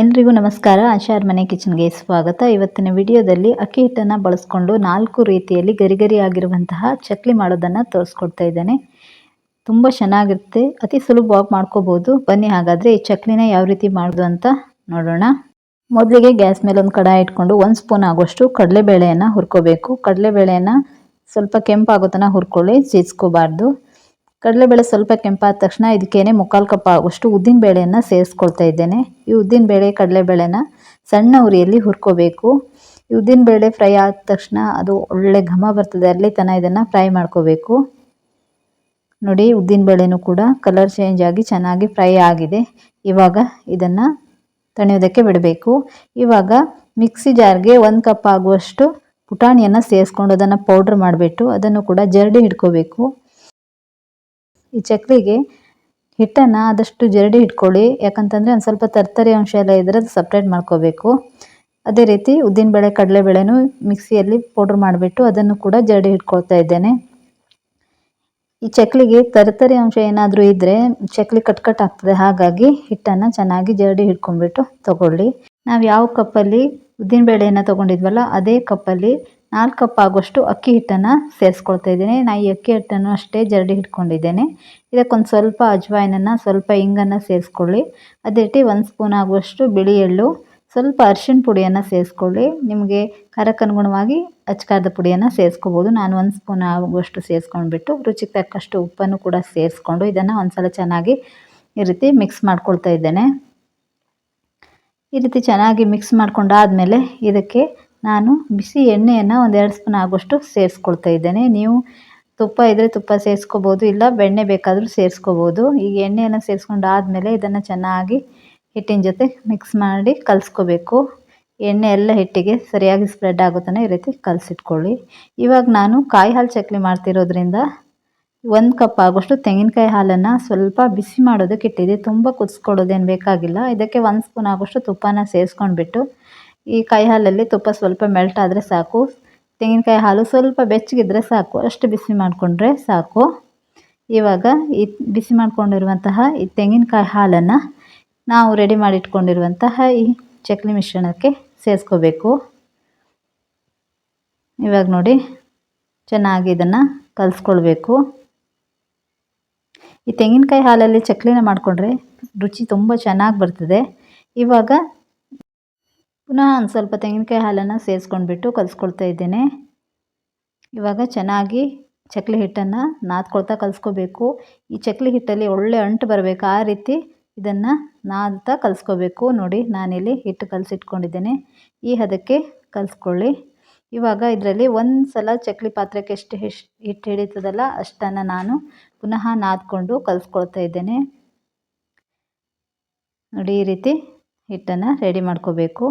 ಎಲ್ರಿಗೂ ನಮಸ್ಕಾರ. ಆಶಾರ್ ಮನೆ ಕಿಚನ್ಗೆ ಸ್ವಾಗತ. ಇವತ್ತಿನ ವಿಡಿಯೋದಲ್ಲಿ ಅಕ್ಕಿ ಹಿಟ್ಟನ್ನು ಬಳಸ್ಕೊಂಡು ನಾಲ್ಕು ರೀತಿಯಲ್ಲಿ ಗರಿ ಗರಿ ಆಗಿರುವಂತಹ ಚಕ್ಲಿ ಮಾಡೋದನ್ನು ತೋರಿಸ್ಕೊಡ್ತಾ ಇದ್ದೇನೆ. ತುಂಬ ಚೆನ್ನಾಗಿರುತ್ತೆ. ಅತಿ ಸುಲಭವಾಗಿ ಮಾಡ್ಕೋಬೋದು. ಬನ್ನಿ ಹಾಗಾದರೆ ಈ ಚಕ್ಲಿನ ಯಾವ ರೀತಿ ಮಾಡೋದು ಅಂತ ನೋಡೋಣ. ಮೊದಲಿಗೆ ಗ್ಯಾಸ್ ಮೇಲೆ ಒಂದು ಕಡಾಯಿ ಇಟ್ಕೊಂಡು ಒಂದು ಸ್ಪೂನ್ ಆಗೋಷ್ಟು ಕಡಲೆಬೇಳೆಯನ್ನು ಹುರ್ಕೋಬೇಕು. ಕಡಲೆಬೇಳೆಯನ್ನು ಸ್ವಲ್ಪ ಕೆಂಪಾಗೋ ತನಕ ಹುರ್ಕೊಳ್ಳಿ, ಸೀಸ್ಕೋಬಾರ್ದು. ಕಡಲೆಬೇಳೆ ಸ್ವಲ್ಪ ಕೆಂಪಾದ ತಕ್ಷಣ ಇದಕ್ಕೇನೆ ಮುಕ್ಕಾಲು ಕಪ್ ಆಗುವಷ್ಟು ಉದ್ದಿನ ಬೇಳೆಯನ್ನು ಸೇರಿಸ್ಕೊಳ್ತಾ ಇದ್ದೇನೆ. ಈ ಉದ್ದಿನ ಬೇಳೆ ಕಡಲೆಬೇಳೆನ ಸಣ್ಣ ಉರಿಯಲ್ಲಿ ಹುರ್ಕೋಬೇಕು. ಈ ಉದ್ದಿನ ಬೇಳೆ ಫ್ರೈ ಆದ ತಕ್ಷಣ ಅದು ಒಳ್ಳೆ ಘಮ ಬರ್ತದೆ, ಅಲ್ಲಿ ತನ ಇದನ್ನು ಫ್ರೈ ಮಾಡ್ಕೋಬೇಕು. ನೋಡಿ, ಉದ್ದಿನ ಬೇಳೆನೂ ಕೂಡ ಕಲರ್ ಚೇಂಜ್ ಆಗಿ ಚೆನ್ನಾಗಿ ಫ್ರೈ ಆಗಿದೆ. ಇವಾಗ ಇದನ್ನು ತಣಿಯೋದಕ್ಕೆ ಬಿಡಬೇಕು. ಇವಾಗ ಮಿಕ್ಸಿ ಜಾರ್ಗೆ ಒಂದು ಕಪ್ ಆಗುವಷ್ಟು ಪುಟಾಣಿಯನ್ನು ಸೇರಿಸ್ಕೊಂಡು ಅದನ್ನು ಪೌಡ್ರ್ ಮಾಡಿಬಿಟ್ಟು ಅದನ್ನು ಕೂಡ ಜರಡಿ ಹಿಡ್ಕೋಬೇಕು. ಈ ಚಕ್ಲಿಗೆ ಹಿಟ್ಟನ್ನು ಆದಷ್ಟು ಜರಡಿ ಇಟ್ಕೊಳ್ಳಿ ಯಾಕಂತಂದರೆ ಒಂದು ಸ್ವಲ್ಪ ತರ್ತರಿ ಅಂಶ ಎಲ್ಲ ಇದ್ದರೆ ಅದು ಸಪ್ರೇಟ್ ಮಾಡ್ಕೋಬೇಕು. ಅದೇ ರೀತಿ ಉದ್ದಿನಬೇಳೆ ಕಡಲೆಬೇಳೆನೂ ಮಿಕ್ಸಿಯಲ್ಲಿ ಪೌಡ್ರ್ ಮಾಡಿಬಿಟ್ಟು ಅದನ್ನು ಕೂಡ ಜರಡಿ ಇಟ್ಕೊಳ್ತಾ ಇದ್ದೇನೆ. ಈ ಚಕ್ಲಿಗೆ ತರತರಿ ಅಂಶ ಏನಾದರೂ ಇದ್ದರೆ ಚಕ್ಲಿ ಕಟ್ ಆಗ್ತದೆ. ಹಾಗಾಗಿ ಹಿಟ್ಟನ್ನು ಚೆನ್ನಾಗಿ ಜರಡಿ ಹಿಡ್ಕೊಂಡ್ಬಿಟ್ಟು ತಗೊಳ್ಳಿ. ನಾವು ಯಾವ ಕಪ್ಪಲ್ಲಿ ಉದ್ದಿನ ಬೇಳೆಯನ್ನು ತೊಗೊಂಡಿದ್ವಲ್ಲ, ಅದೇ ಕಪ್ಪಲ್ಲಿ ನಾಲ್ಕು ಕಪ್ ಆಗುವಷ್ಟು ಅಕ್ಕಿ ಹಿಟ್ಟನ್ನು ಸೇರಿಸ್ಕೊಳ್ತಾ ಇದ್ದೀನಿ. ನಾ ಈ ಅಕ್ಕಿ ಹಿಟ್ಟನ್ನು ಅಷ್ಟೇ ಜರಡಿ ಹಿಡ್ಕೊಂಡಿದ್ದೇನೆ ಇದಕ್ಕೊಂದು ಸ್ವಲ್ಪ ಅಜ್ವಾಯಿನನ್ನು ಸ್ವಲ್ಪ ಹಿಂಗನ್ನು ಸೇರಿಸ್ಕೊಳ್ಳಿ. ಅದೇ ರೀತಿ ಒಂದು ಸ್ಪೂನ್ ಆಗುವಷ್ಟು ಬಿಳಿ ಎಳ್ಳು, ಸ್ವಲ್ಪ ಅರಿಶಿನ ಪುಡಿಯನ್ನು ಸೇರಿಸ್ಕೊಳ್ಳಿ. ನಿಮಗೆ ಖಾರಕ್ಕನುಗುಣವಾಗಿ ಅಚ್ಕಾರದ ಪುಡಿಯನ್ನು ಸೇರಿಸ್ಕೋಬೋದು. ನಾನು ಒಂದು ಸ್ಪೂನ್ ಆಗುವಷ್ಟು ಸೇರಿಸ್ಕೊಂಡ್ಬಿಟ್ಟು ರುಚಿಗೆ ತಕ್ಕಷ್ಟು ಉಪ್ಪನ್ನು ಕೂಡ ಸೇರಿಸ್ಕೊಂಡು ಇದನ್ನು ಒಂದು ಸಲ ಚೆನ್ನಾಗಿ ಈ ರೀತಿ ಮಿಕ್ಸ್ ಮಾಡ್ಕೊಳ್ತಾ ಇದ್ದೇನೆ. ಈ ರೀತಿ ಚೆನ್ನಾಗಿ ಮಿಕ್ಸ್ ಮಾಡ್ಕೊಂಡಾದಮೇಲೆ ಇದಕ್ಕೆ ನಾನು ಬಿಸಿ ಎಣ್ಣೆಯನ್ನು ಒಂದೆರಡು ಸ್ಪೂನ್ ಆಗೋಷ್ಟು ಸೇರಿಸ್ಕೊಳ್ತಾ ಇದ್ದೇನೆ. ನೀವು ತುಪ್ಪ ಇದ್ದರೆ ತುಪ್ಪ ಸೇರಿಸ್ಕೋಬೋದು, ಇಲ್ಲ ಬೆಣ್ಣೆ ಬೇಕಾದರೂ ಸೇರಿಸ್ಕೋಬೋದು. ಈಗ ಎಣ್ಣೆಯನ್ನು ಸೇರಿಸ್ಕೊಂಡು ಆದಮೇಲೆ ಇದನ್ನು ಚೆನ್ನಾಗಿ ಹಿಟ್ಟಿನ ಜೊತೆ ಮಿಕ್ಸ್ ಮಾಡಿ ಕಲಿಸ್ಕೋಬೇಕು. ಎಣ್ಣೆ ಎಲ್ಲ ಹಿಟ್ಟಿಗೆ ಸರಿಯಾಗಿ ಸ್ಪ್ರೆಡ್ ಆಗುತ್ತಾನೆ ಈ ರೀತಿ ಕಲಸಿಟ್ಕೊಳ್ಳಿ. ಇವಾಗ ನಾನು ಕಾಯಿ ಹಾಲು ಚಕ್ಲಿ ಮಾಡ್ತಿರೋದ್ರಿಂದ ಒಂದು ಕಪ್ ಆಗೋಷ್ಟು ತೆಂಗಿನಕಾಯಿ ಹಾಲನ್ನು ಸ್ವಲ್ಪ ಬಿಸಿ ಮಾಡೋದಕ್ಕೆ ಇಟ್ಟಿದೆ ತುಂಬ ಕುದಿಸ್ಕೊಳ್ಳೋದೇನು ಬೇಕಾಗಿಲ್ಲ. ಇದಕ್ಕೆ ಒಂದು ಸ್ಪೂನ್ ಆಗೋಷ್ಟು ತುಪ್ಪನ ಸೇರಿಸ್ಕೊಂಡ್ಬಿಟ್ಟು ಈ ಕಾಯಿ ಹಾಲಲ್ಲಿ ತುಪ್ಪ ಸ್ವಲ್ಪ ಮೆಲ್ಟ್ ಆದರೆ ಸಾಕು. ತೆಂಗಿನಕಾಯಿ ಹಾಲು ಸ್ವಲ್ಪ ಬೆಚ್ಚಗಿದ್ರೆ ಸಾಕು. ಅಷ್ಟು ಬಿಸಿ ಮಾಡಿಕೊಂಡ್ರೆ ಸಾಕು. ಇವಾಗ ಈ ಬಿಸಿ ಮಾಡಿಕೊಂಡಿರುವಂತಹ ಈ ತೆಂಗಿನಕಾಯಿ ಹಾಲನ್ನು ನಾವು ರೆಡಿ ಮಾಡಿಟ್ಕೊಂಡಿರುವಂತಹ ಈ ಚಕ್ಲಿ ಮಿಶ್ರಣಕ್ಕೆ ಸೇರಿಸ್ಕೋಬೇಕು. ಇವಾಗ ನೋಡಿ, ಚೆನ್ನಾಗಿ ಇದನ್ನು ಕಲಿಸ್ಕೊಳ್ಬೇಕು. ಈ ತೆಂಗಿನಕಾಯಿ ಹಾಲಲ್ಲಿ ಚಕ್ಲಿನ ಮಾಡಿಕೊಂಡ್ರೆ ರುಚಿ ತುಂಬ ಚೆನ್ನಾಗಿ ಬರ್ತದೆ. ಇವಾಗ ಪುನಃ ಒಂದು ಸ್ವಲ್ಪ ತೆಂಗಿನಕಾಯಿ ಹಾಲನ್ನು ಸೇರಿಸ್ಕೊಂಡ್ಬಿಟ್ಟು ಕಲಿಸ್ಕೊಳ್ತಾ ಇದ್ದೇನೆ. ಇವಾಗ ಚೆನ್ನಾಗಿ ಚಕ್ಲಿ ಹಿಟ್ಟನ್ನು ನಾದ್ಕೊಳ್ತಾ ಕಲಿಸ್ಕೋಬೇಕು. ಈ ಚಕ್ಲಿ ಹಿಟ್ಟಲ್ಲಿ ಒಳ್ಳೆ ಅಂಟು ಬರಬೇಕು. ಆ ರೀತಿ ಇದನ್ನು ನಾದ್ತಾ ಕಲಿಸ್ಕೋಬೇಕು. ನೋಡಿ, ನಾನಿಲ್ಲಿ ಹಿಟ್ಟು ಕಲಸಿಟ್ಕೊಂಡಿದ್ದೇನೆ. ಈ ಹದಕ್ಕೆ ಕಲಿಸ್ಕೊಳ್ಳಿ. ಇವಾಗ ಇದರಲ್ಲಿ ಒಂದು ಸಲ ಚಕ್ಲಿ ಪಾತ್ರಕ್ಕೆ ಎಷ್ಟು ಹಿಟ್ಟು ಹಿಡಿತದಲ್ಲ ಅಷ್ಟನ್ನು ನಾನು ಪುನಃ ನಾದ್ಕೊಂಡು ಕಲಿಸ್ಕೊಳ್ತಾ ಇದ್ದೇನೆ. ನೋಡಿ, ಈ ರೀತಿ ಹಿಟ್ಟನ್ನು ರೆಡಿ ಮಾಡ್ಕೋಬೇಕು.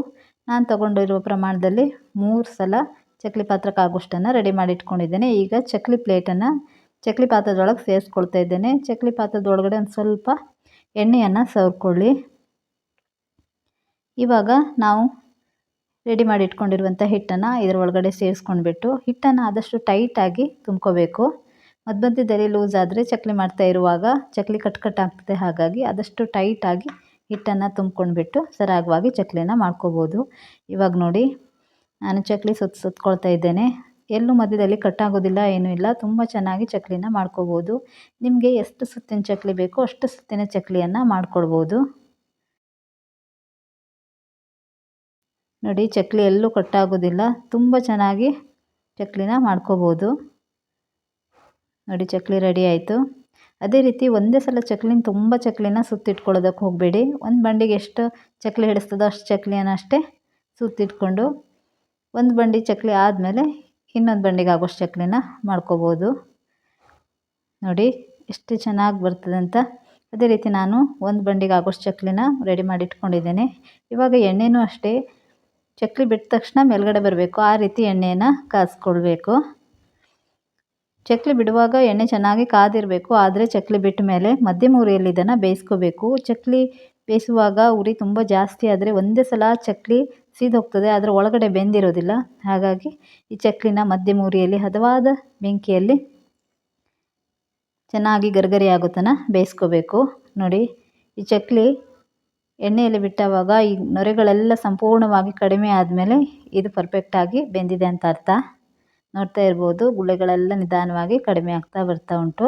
ನಾನು ತಗೊಂಡಿರುವ ಪ್ರಮಾಣದಲ್ಲಿ ಮೂರು ಸಲ ಚಕ್ಲಿ ಪಾತ್ರಕ್ಕೆ ಆಗೋಷ್ಟನ್ನು ರೆಡಿ ಮಾಡಿ ಇಟ್ಕೊಂಡಿದ್ದೇನೆ. ಈಗ ಚಕ್ಲಿ ಪ್ಲೇಟನ್ನು ಚಕ್ಲಿ ಪಾತ್ರದೊಳಗೆ ಸೇರಿಸ್ಕೊಳ್ತಾ ಇದ್ದೇನೆ. ಚಕ್ಲಿ ಪಾತ್ರದೊಳಗಡೆ ಒಂದು ಸ್ವಲ್ಪ ಎಣ್ಣೆಯನ್ನು ಸವರ್ಕೊಳ್ಳಿ ಇವಾಗ ನಾವು ರೆಡಿ ಮಾಡಿ ಇಟ್ಕೊಂಡಿರುವಂಥ ಹಿಟ್ಟನ್ನು ಇದರ ಒಳಗಡೆ ಸೇರಿಸ್ಕೊಂಡ್ಬಿಟ್ಟು ಹಿಟ್ಟನ್ನು ಆದಷ್ಟು ಟೈಟಾಗಿ ತುಂಬ್ಕೋಬೇಕು. ಮಧ್ಯ ಮಧ್ಯದಲ್ಲಿ ಲೂಸ್ ಆದರೆ ಚಕ್ಲಿ ಮಾಡ್ತಾ ಇರುವಾಗ ಚಕ್ಲಿ ಕಟ್ ಕಟ್ ಆಗ್ತದೆ. ಹಾಗಾಗಿ ಆದಷ್ಟು ಟೈಟಾಗಿ ಹಿಟ್ಟನ್ನು ತುಂಬ್ಕೊಂಡ್ಬಿಟ್ಟು ಸರಾಗವಾಗಿ ಚಕ್ಲಿನ ಮಾಡ್ಕೋಬೋದು. ಇವಾಗ ನೋಡಿ, ನಾನು ಚಕ್ಲಿ ಸುತ್ತ ಸುತ್ಕೊಳ್ತಾ ಇದ್ದೇನೆ. ಎಲ್ಲೂ ಮಧ್ಯದಲ್ಲಿ ಕಟ್ಟಾಗೋದಿಲ್ಲ ಏನೂ ಇಲ್ಲ. ತುಂಬ ಚೆನ್ನಾಗಿ ಚಕ್ಲಿನ ಮಾಡ್ಕೋಬೋದು. ನಿಮಗೆ ಎಷ್ಟು ಸುತ್ತಿನ ಚಕ್ಲಿ ಬೇಕೋ ಅಷ್ಟು ಸುತ್ತಿನ ಚಕ್ಲಿಯನ್ನು ಮಾಡ್ಕೊಳ್ಬೋದು ನೋಡಿ, ಚಕ್ಲಿ ಎಲ್ಲೂ ಕಟ್ಟಾಗೋದಿಲ್ಲ ತುಂಬ ಚೆನ್ನಾಗಿ ಚಕ್ಲಿನ ಮಾಡ್ಕೋಬೋದು. ನೋಡಿ, ಚಕ್ಲಿ ರೆಡಿ ಆಯಿತು. ಅದೇ ರೀತಿ ಒಂದೇ ಸಲ ಚಕ್ಲಿನ ತುಂಬ ಚಕ್ಲಿನ ಸುತ್ತಿಟ್ಕೊಳ್ಳೋದಕ್ಕೆ ಹೋಗಬೇಡಿ. ಒಂದು ಬಂಡಿಗೆ ಎಷ್ಟು ಚಕ್ಲಿ ಹಿಡಿಸ್ತದೋ ಅಷ್ಟು ಚಕ್ಲಿಯನ್ನು ಅಷ್ಟೇ ಸುತ್ತಿಟ್ಕೊಂಡು ಒಂದು ಬಂಡಿ ಚಕ್ಲಿ ಆದಮೇಲೆ ಇನ್ನೊಂದು ಬಂಡಿಗೆ ಆಗೋಷ್ಟು ಚಕ್ಲಿನ ಮಾಡ್ಕೋಬೋದು. ನೋಡಿ ಎಷ್ಟು ಚೆನ್ನಾಗಿ ಬರ್ತದೆ ಅಂತ. ಅದೇ ರೀತಿ ನಾನು ಒಂದು ಬಂಡಿಗೆ ಆಗೋಷ್ಟು ಚಕ್ಲಿನ ರೆಡಿ ಮಾಡಿ ಇಟ್ಕೊಂಡಿದ್ದೇನೆ ಇವಾಗ ಎಣ್ಣೆನೂ ಅಷ್ಟೇ. ಚಕ್ಲಿ ಬಿಟ್ಟ ತಕ್ಷಣ ಮೇಲ್ಗಡೆ ಬರಬೇಕು. ಆ ರೀತಿ ಎಣ್ಣೆಯನ್ನು ಕಾಸ್ಕೊಳ್ಬೇಕು. ಚಕ್ಲಿ ಬಿಡುವಾಗ ಎಣ್ಣೆ ಚೆನ್ನಾಗಿ ಕಾದಿರಬೇಕು, ಆದರೆ ಚಕ್ಲಿ ಬಿಟ್ಟ ಮೇಲೆ ಮಧ್ಯಮ ಉರಿಯಲ್ಲಿ ಇದನ್ನು ಬೇಯಿಸ್ಕೋಬೇಕು. ಚಕ್ಲಿ ಬೇಯಿಸುವಾಗ ಉರಿ ತುಂಬ ಜಾಸ್ತಿ ಆದರೆ ಒಂದೇ ಸಲ ಚಕ್ಲಿ ಸೀದೋಗ್ತದೆ ಅದರ ಒಳಗಡೆ ಬೆಂದಿರೋದಿಲ್ಲ. ಹಾಗಾಗಿ ಈ ಚಕ್ಲಿನ ಮಧ್ಯಮ ಉರಿಯಲ್ಲಿ ಹದವಾದ ಬೆಂಕಿಯಲ್ಲಿ ಚೆನ್ನಾಗಿ ಗರ್ಗರಿ ಆಗೋ ಬೇಯಿಸ್ಕೋಬೇಕು. ನೋಡಿ, ಈ ಚಕ್ಲಿ ಎಣ್ಣೆಯಲ್ಲಿ ಬಿಟ್ಟವಾಗ ಈ ನೊರೆಗಳೆಲ್ಲ ಸಂಪೂರ್ಣವಾಗಿ ಕಡಿಮೆ ಆದಮೇಲೆ ಇದು ಪರ್ಫೆಕ್ಟಾಗಿ ಬೆಂದಿದೆ ಅಂತ ಅರ್ಥ. ನೋಡ್ತಾ ಇರ್ಬೋದು. ಗುಳ್ಳೆಗಳೆಲ್ಲ ನಿಧಾನವಾಗಿ ಕಡಿಮೆ ಆಗ್ತಾ ಬರ್ತಾ ಉಂಟು.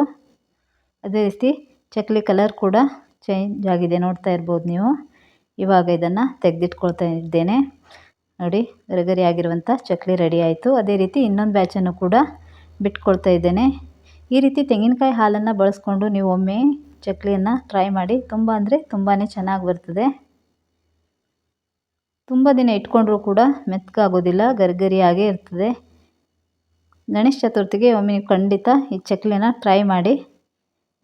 ಅದೇ ರೀತಿ ಚಕ್ಲಿ ಕಲರ್ ಕೂಡ ಚೇಂಜ್ ಆಗಿದೆ ನೋಡ್ತಾ ಇರ್ಬೋದು ನೀವು. ಇವಾಗ ಇದನ್ನು ತೆಗೆದಿಟ್ಕೊಳ್ತಾ ಇದ್ದೇನೆ. ನೋಡಿ ಗರಿಗರಿ ಆಗಿರುವಂಥ ಚಕ್ಲಿ ರೆಡಿ ಆಯಿತು. ಅದೇ ರೀತಿ ಇನ್ನೊಂದು ಬ್ಯಾಚನ್ನು ಕೂಡ ಬಿಟ್ಕೊಳ್ತಾ ಇದ್ದೇನೆ. ಈ ರೀತಿ ತೆಂಗಿನಕಾಯಿ ಹಾಲನ್ನು ಬಳಸ್ಕೊಂಡು ನೀವು ಒಮ್ಮೆ ಚಕ್ಲಿಯನ್ನು ಟ್ರೈ ಮಾಡಿ, ತುಂಬ ಅಂದರೆ ತುಂಬಾ ಚೆನ್ನಾಗಿ ಬರ್ತದೆ. ತುಂಬ ದಿನ ಇಟ್ಕೊಂಡ್ರೂ ಕೂಡ ಮೆತ್ತಗಾಗೋದಿಲ್ಲ ಗರಿಗರಿಯಾಗೇ ಇರ್ತದೆ. ಗಣೇಶ ಚತುರ್ಥಿಗೆ ಒಮ್ಮೆ ನೀವು ಖಂಡಿತ ಈ ಚಕ್ಲಿನ ಟ್ರೈ ಮಾಡಿ.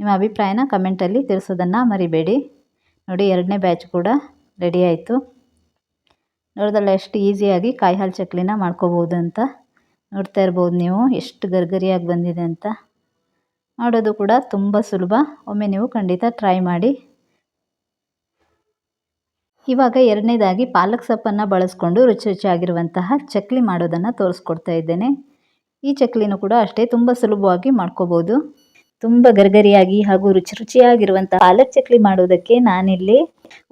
ನಿಮ್ಮ ಅಭಿಪ್ರಾಯನ ಕಮೆಂಟಲ್ಲಿ ತಿಳಿಸೋದನ್ನು ಮರಿಬೇಡಿ. ನೋಡಿ, ಎರಡನೇ ಬ್ಯಾಚ್ ಕೂಡ ರೆಡಿ ಆಯಿತು. ನೋಡಿದಲ್ಲ, ಎಷ್ಟು ಈಸಿಯಾಗಿ ಕಾಯಿ ಹಾಲು ಚಕ್ಲಿನ ಮಾಡ್ಕೋಬೋದು ಅಂತ. ನೋಡ್ತಾ ಇರ್ಬೋದು ನೀವು, ಎಷ್ಟು ಗರ್ಗರಿಯಾಗಿ ಬಂದಿದೆ ಅಂತ. ಮಾಡೋದು ಕೂಡ ತುಂಬ ಸುಲಭ. ಒಮ್ಮೆ ನೀವು ಖಂಡಿತ ಟ್ರೈ ಮಾಡಿ. ಇವಾಗ ಎರಡನೇದಾಗಿ ಪಾಲಕ್ ಸೊಪ್ಪನ್ನು ಬಳಸ್ಕೊಂಡು ರುಚಿ ರುಚಿಯಾಗಿರುವಂತಹ ಚಕ್ಲಿ ಮಾಡೋದನ್ನು ತೋರಿಸ್ಕೊಡ್ತಾ ಇದ್ದೇನೆ. ಈ ಚಕ್ಲಿನೂ ಕೂಡ ಅಷ್ಟೇ ತುಂಬ ಸುಲಭವಾಗಿ ಮಾಡ್ಕೋಬೋದು. ತುಂಬ ಗರಿಗರಿಯಾಗಿ ಹಾಗೂ ರುಚಿ ರುಚಿಯಾಗಿರುವಂಥ ಪಾಲಕ್ ಚಕ್ಲಿ ಮಾಡೋದಕ್ಕೆ ನಾನಿಲ್ಲಿ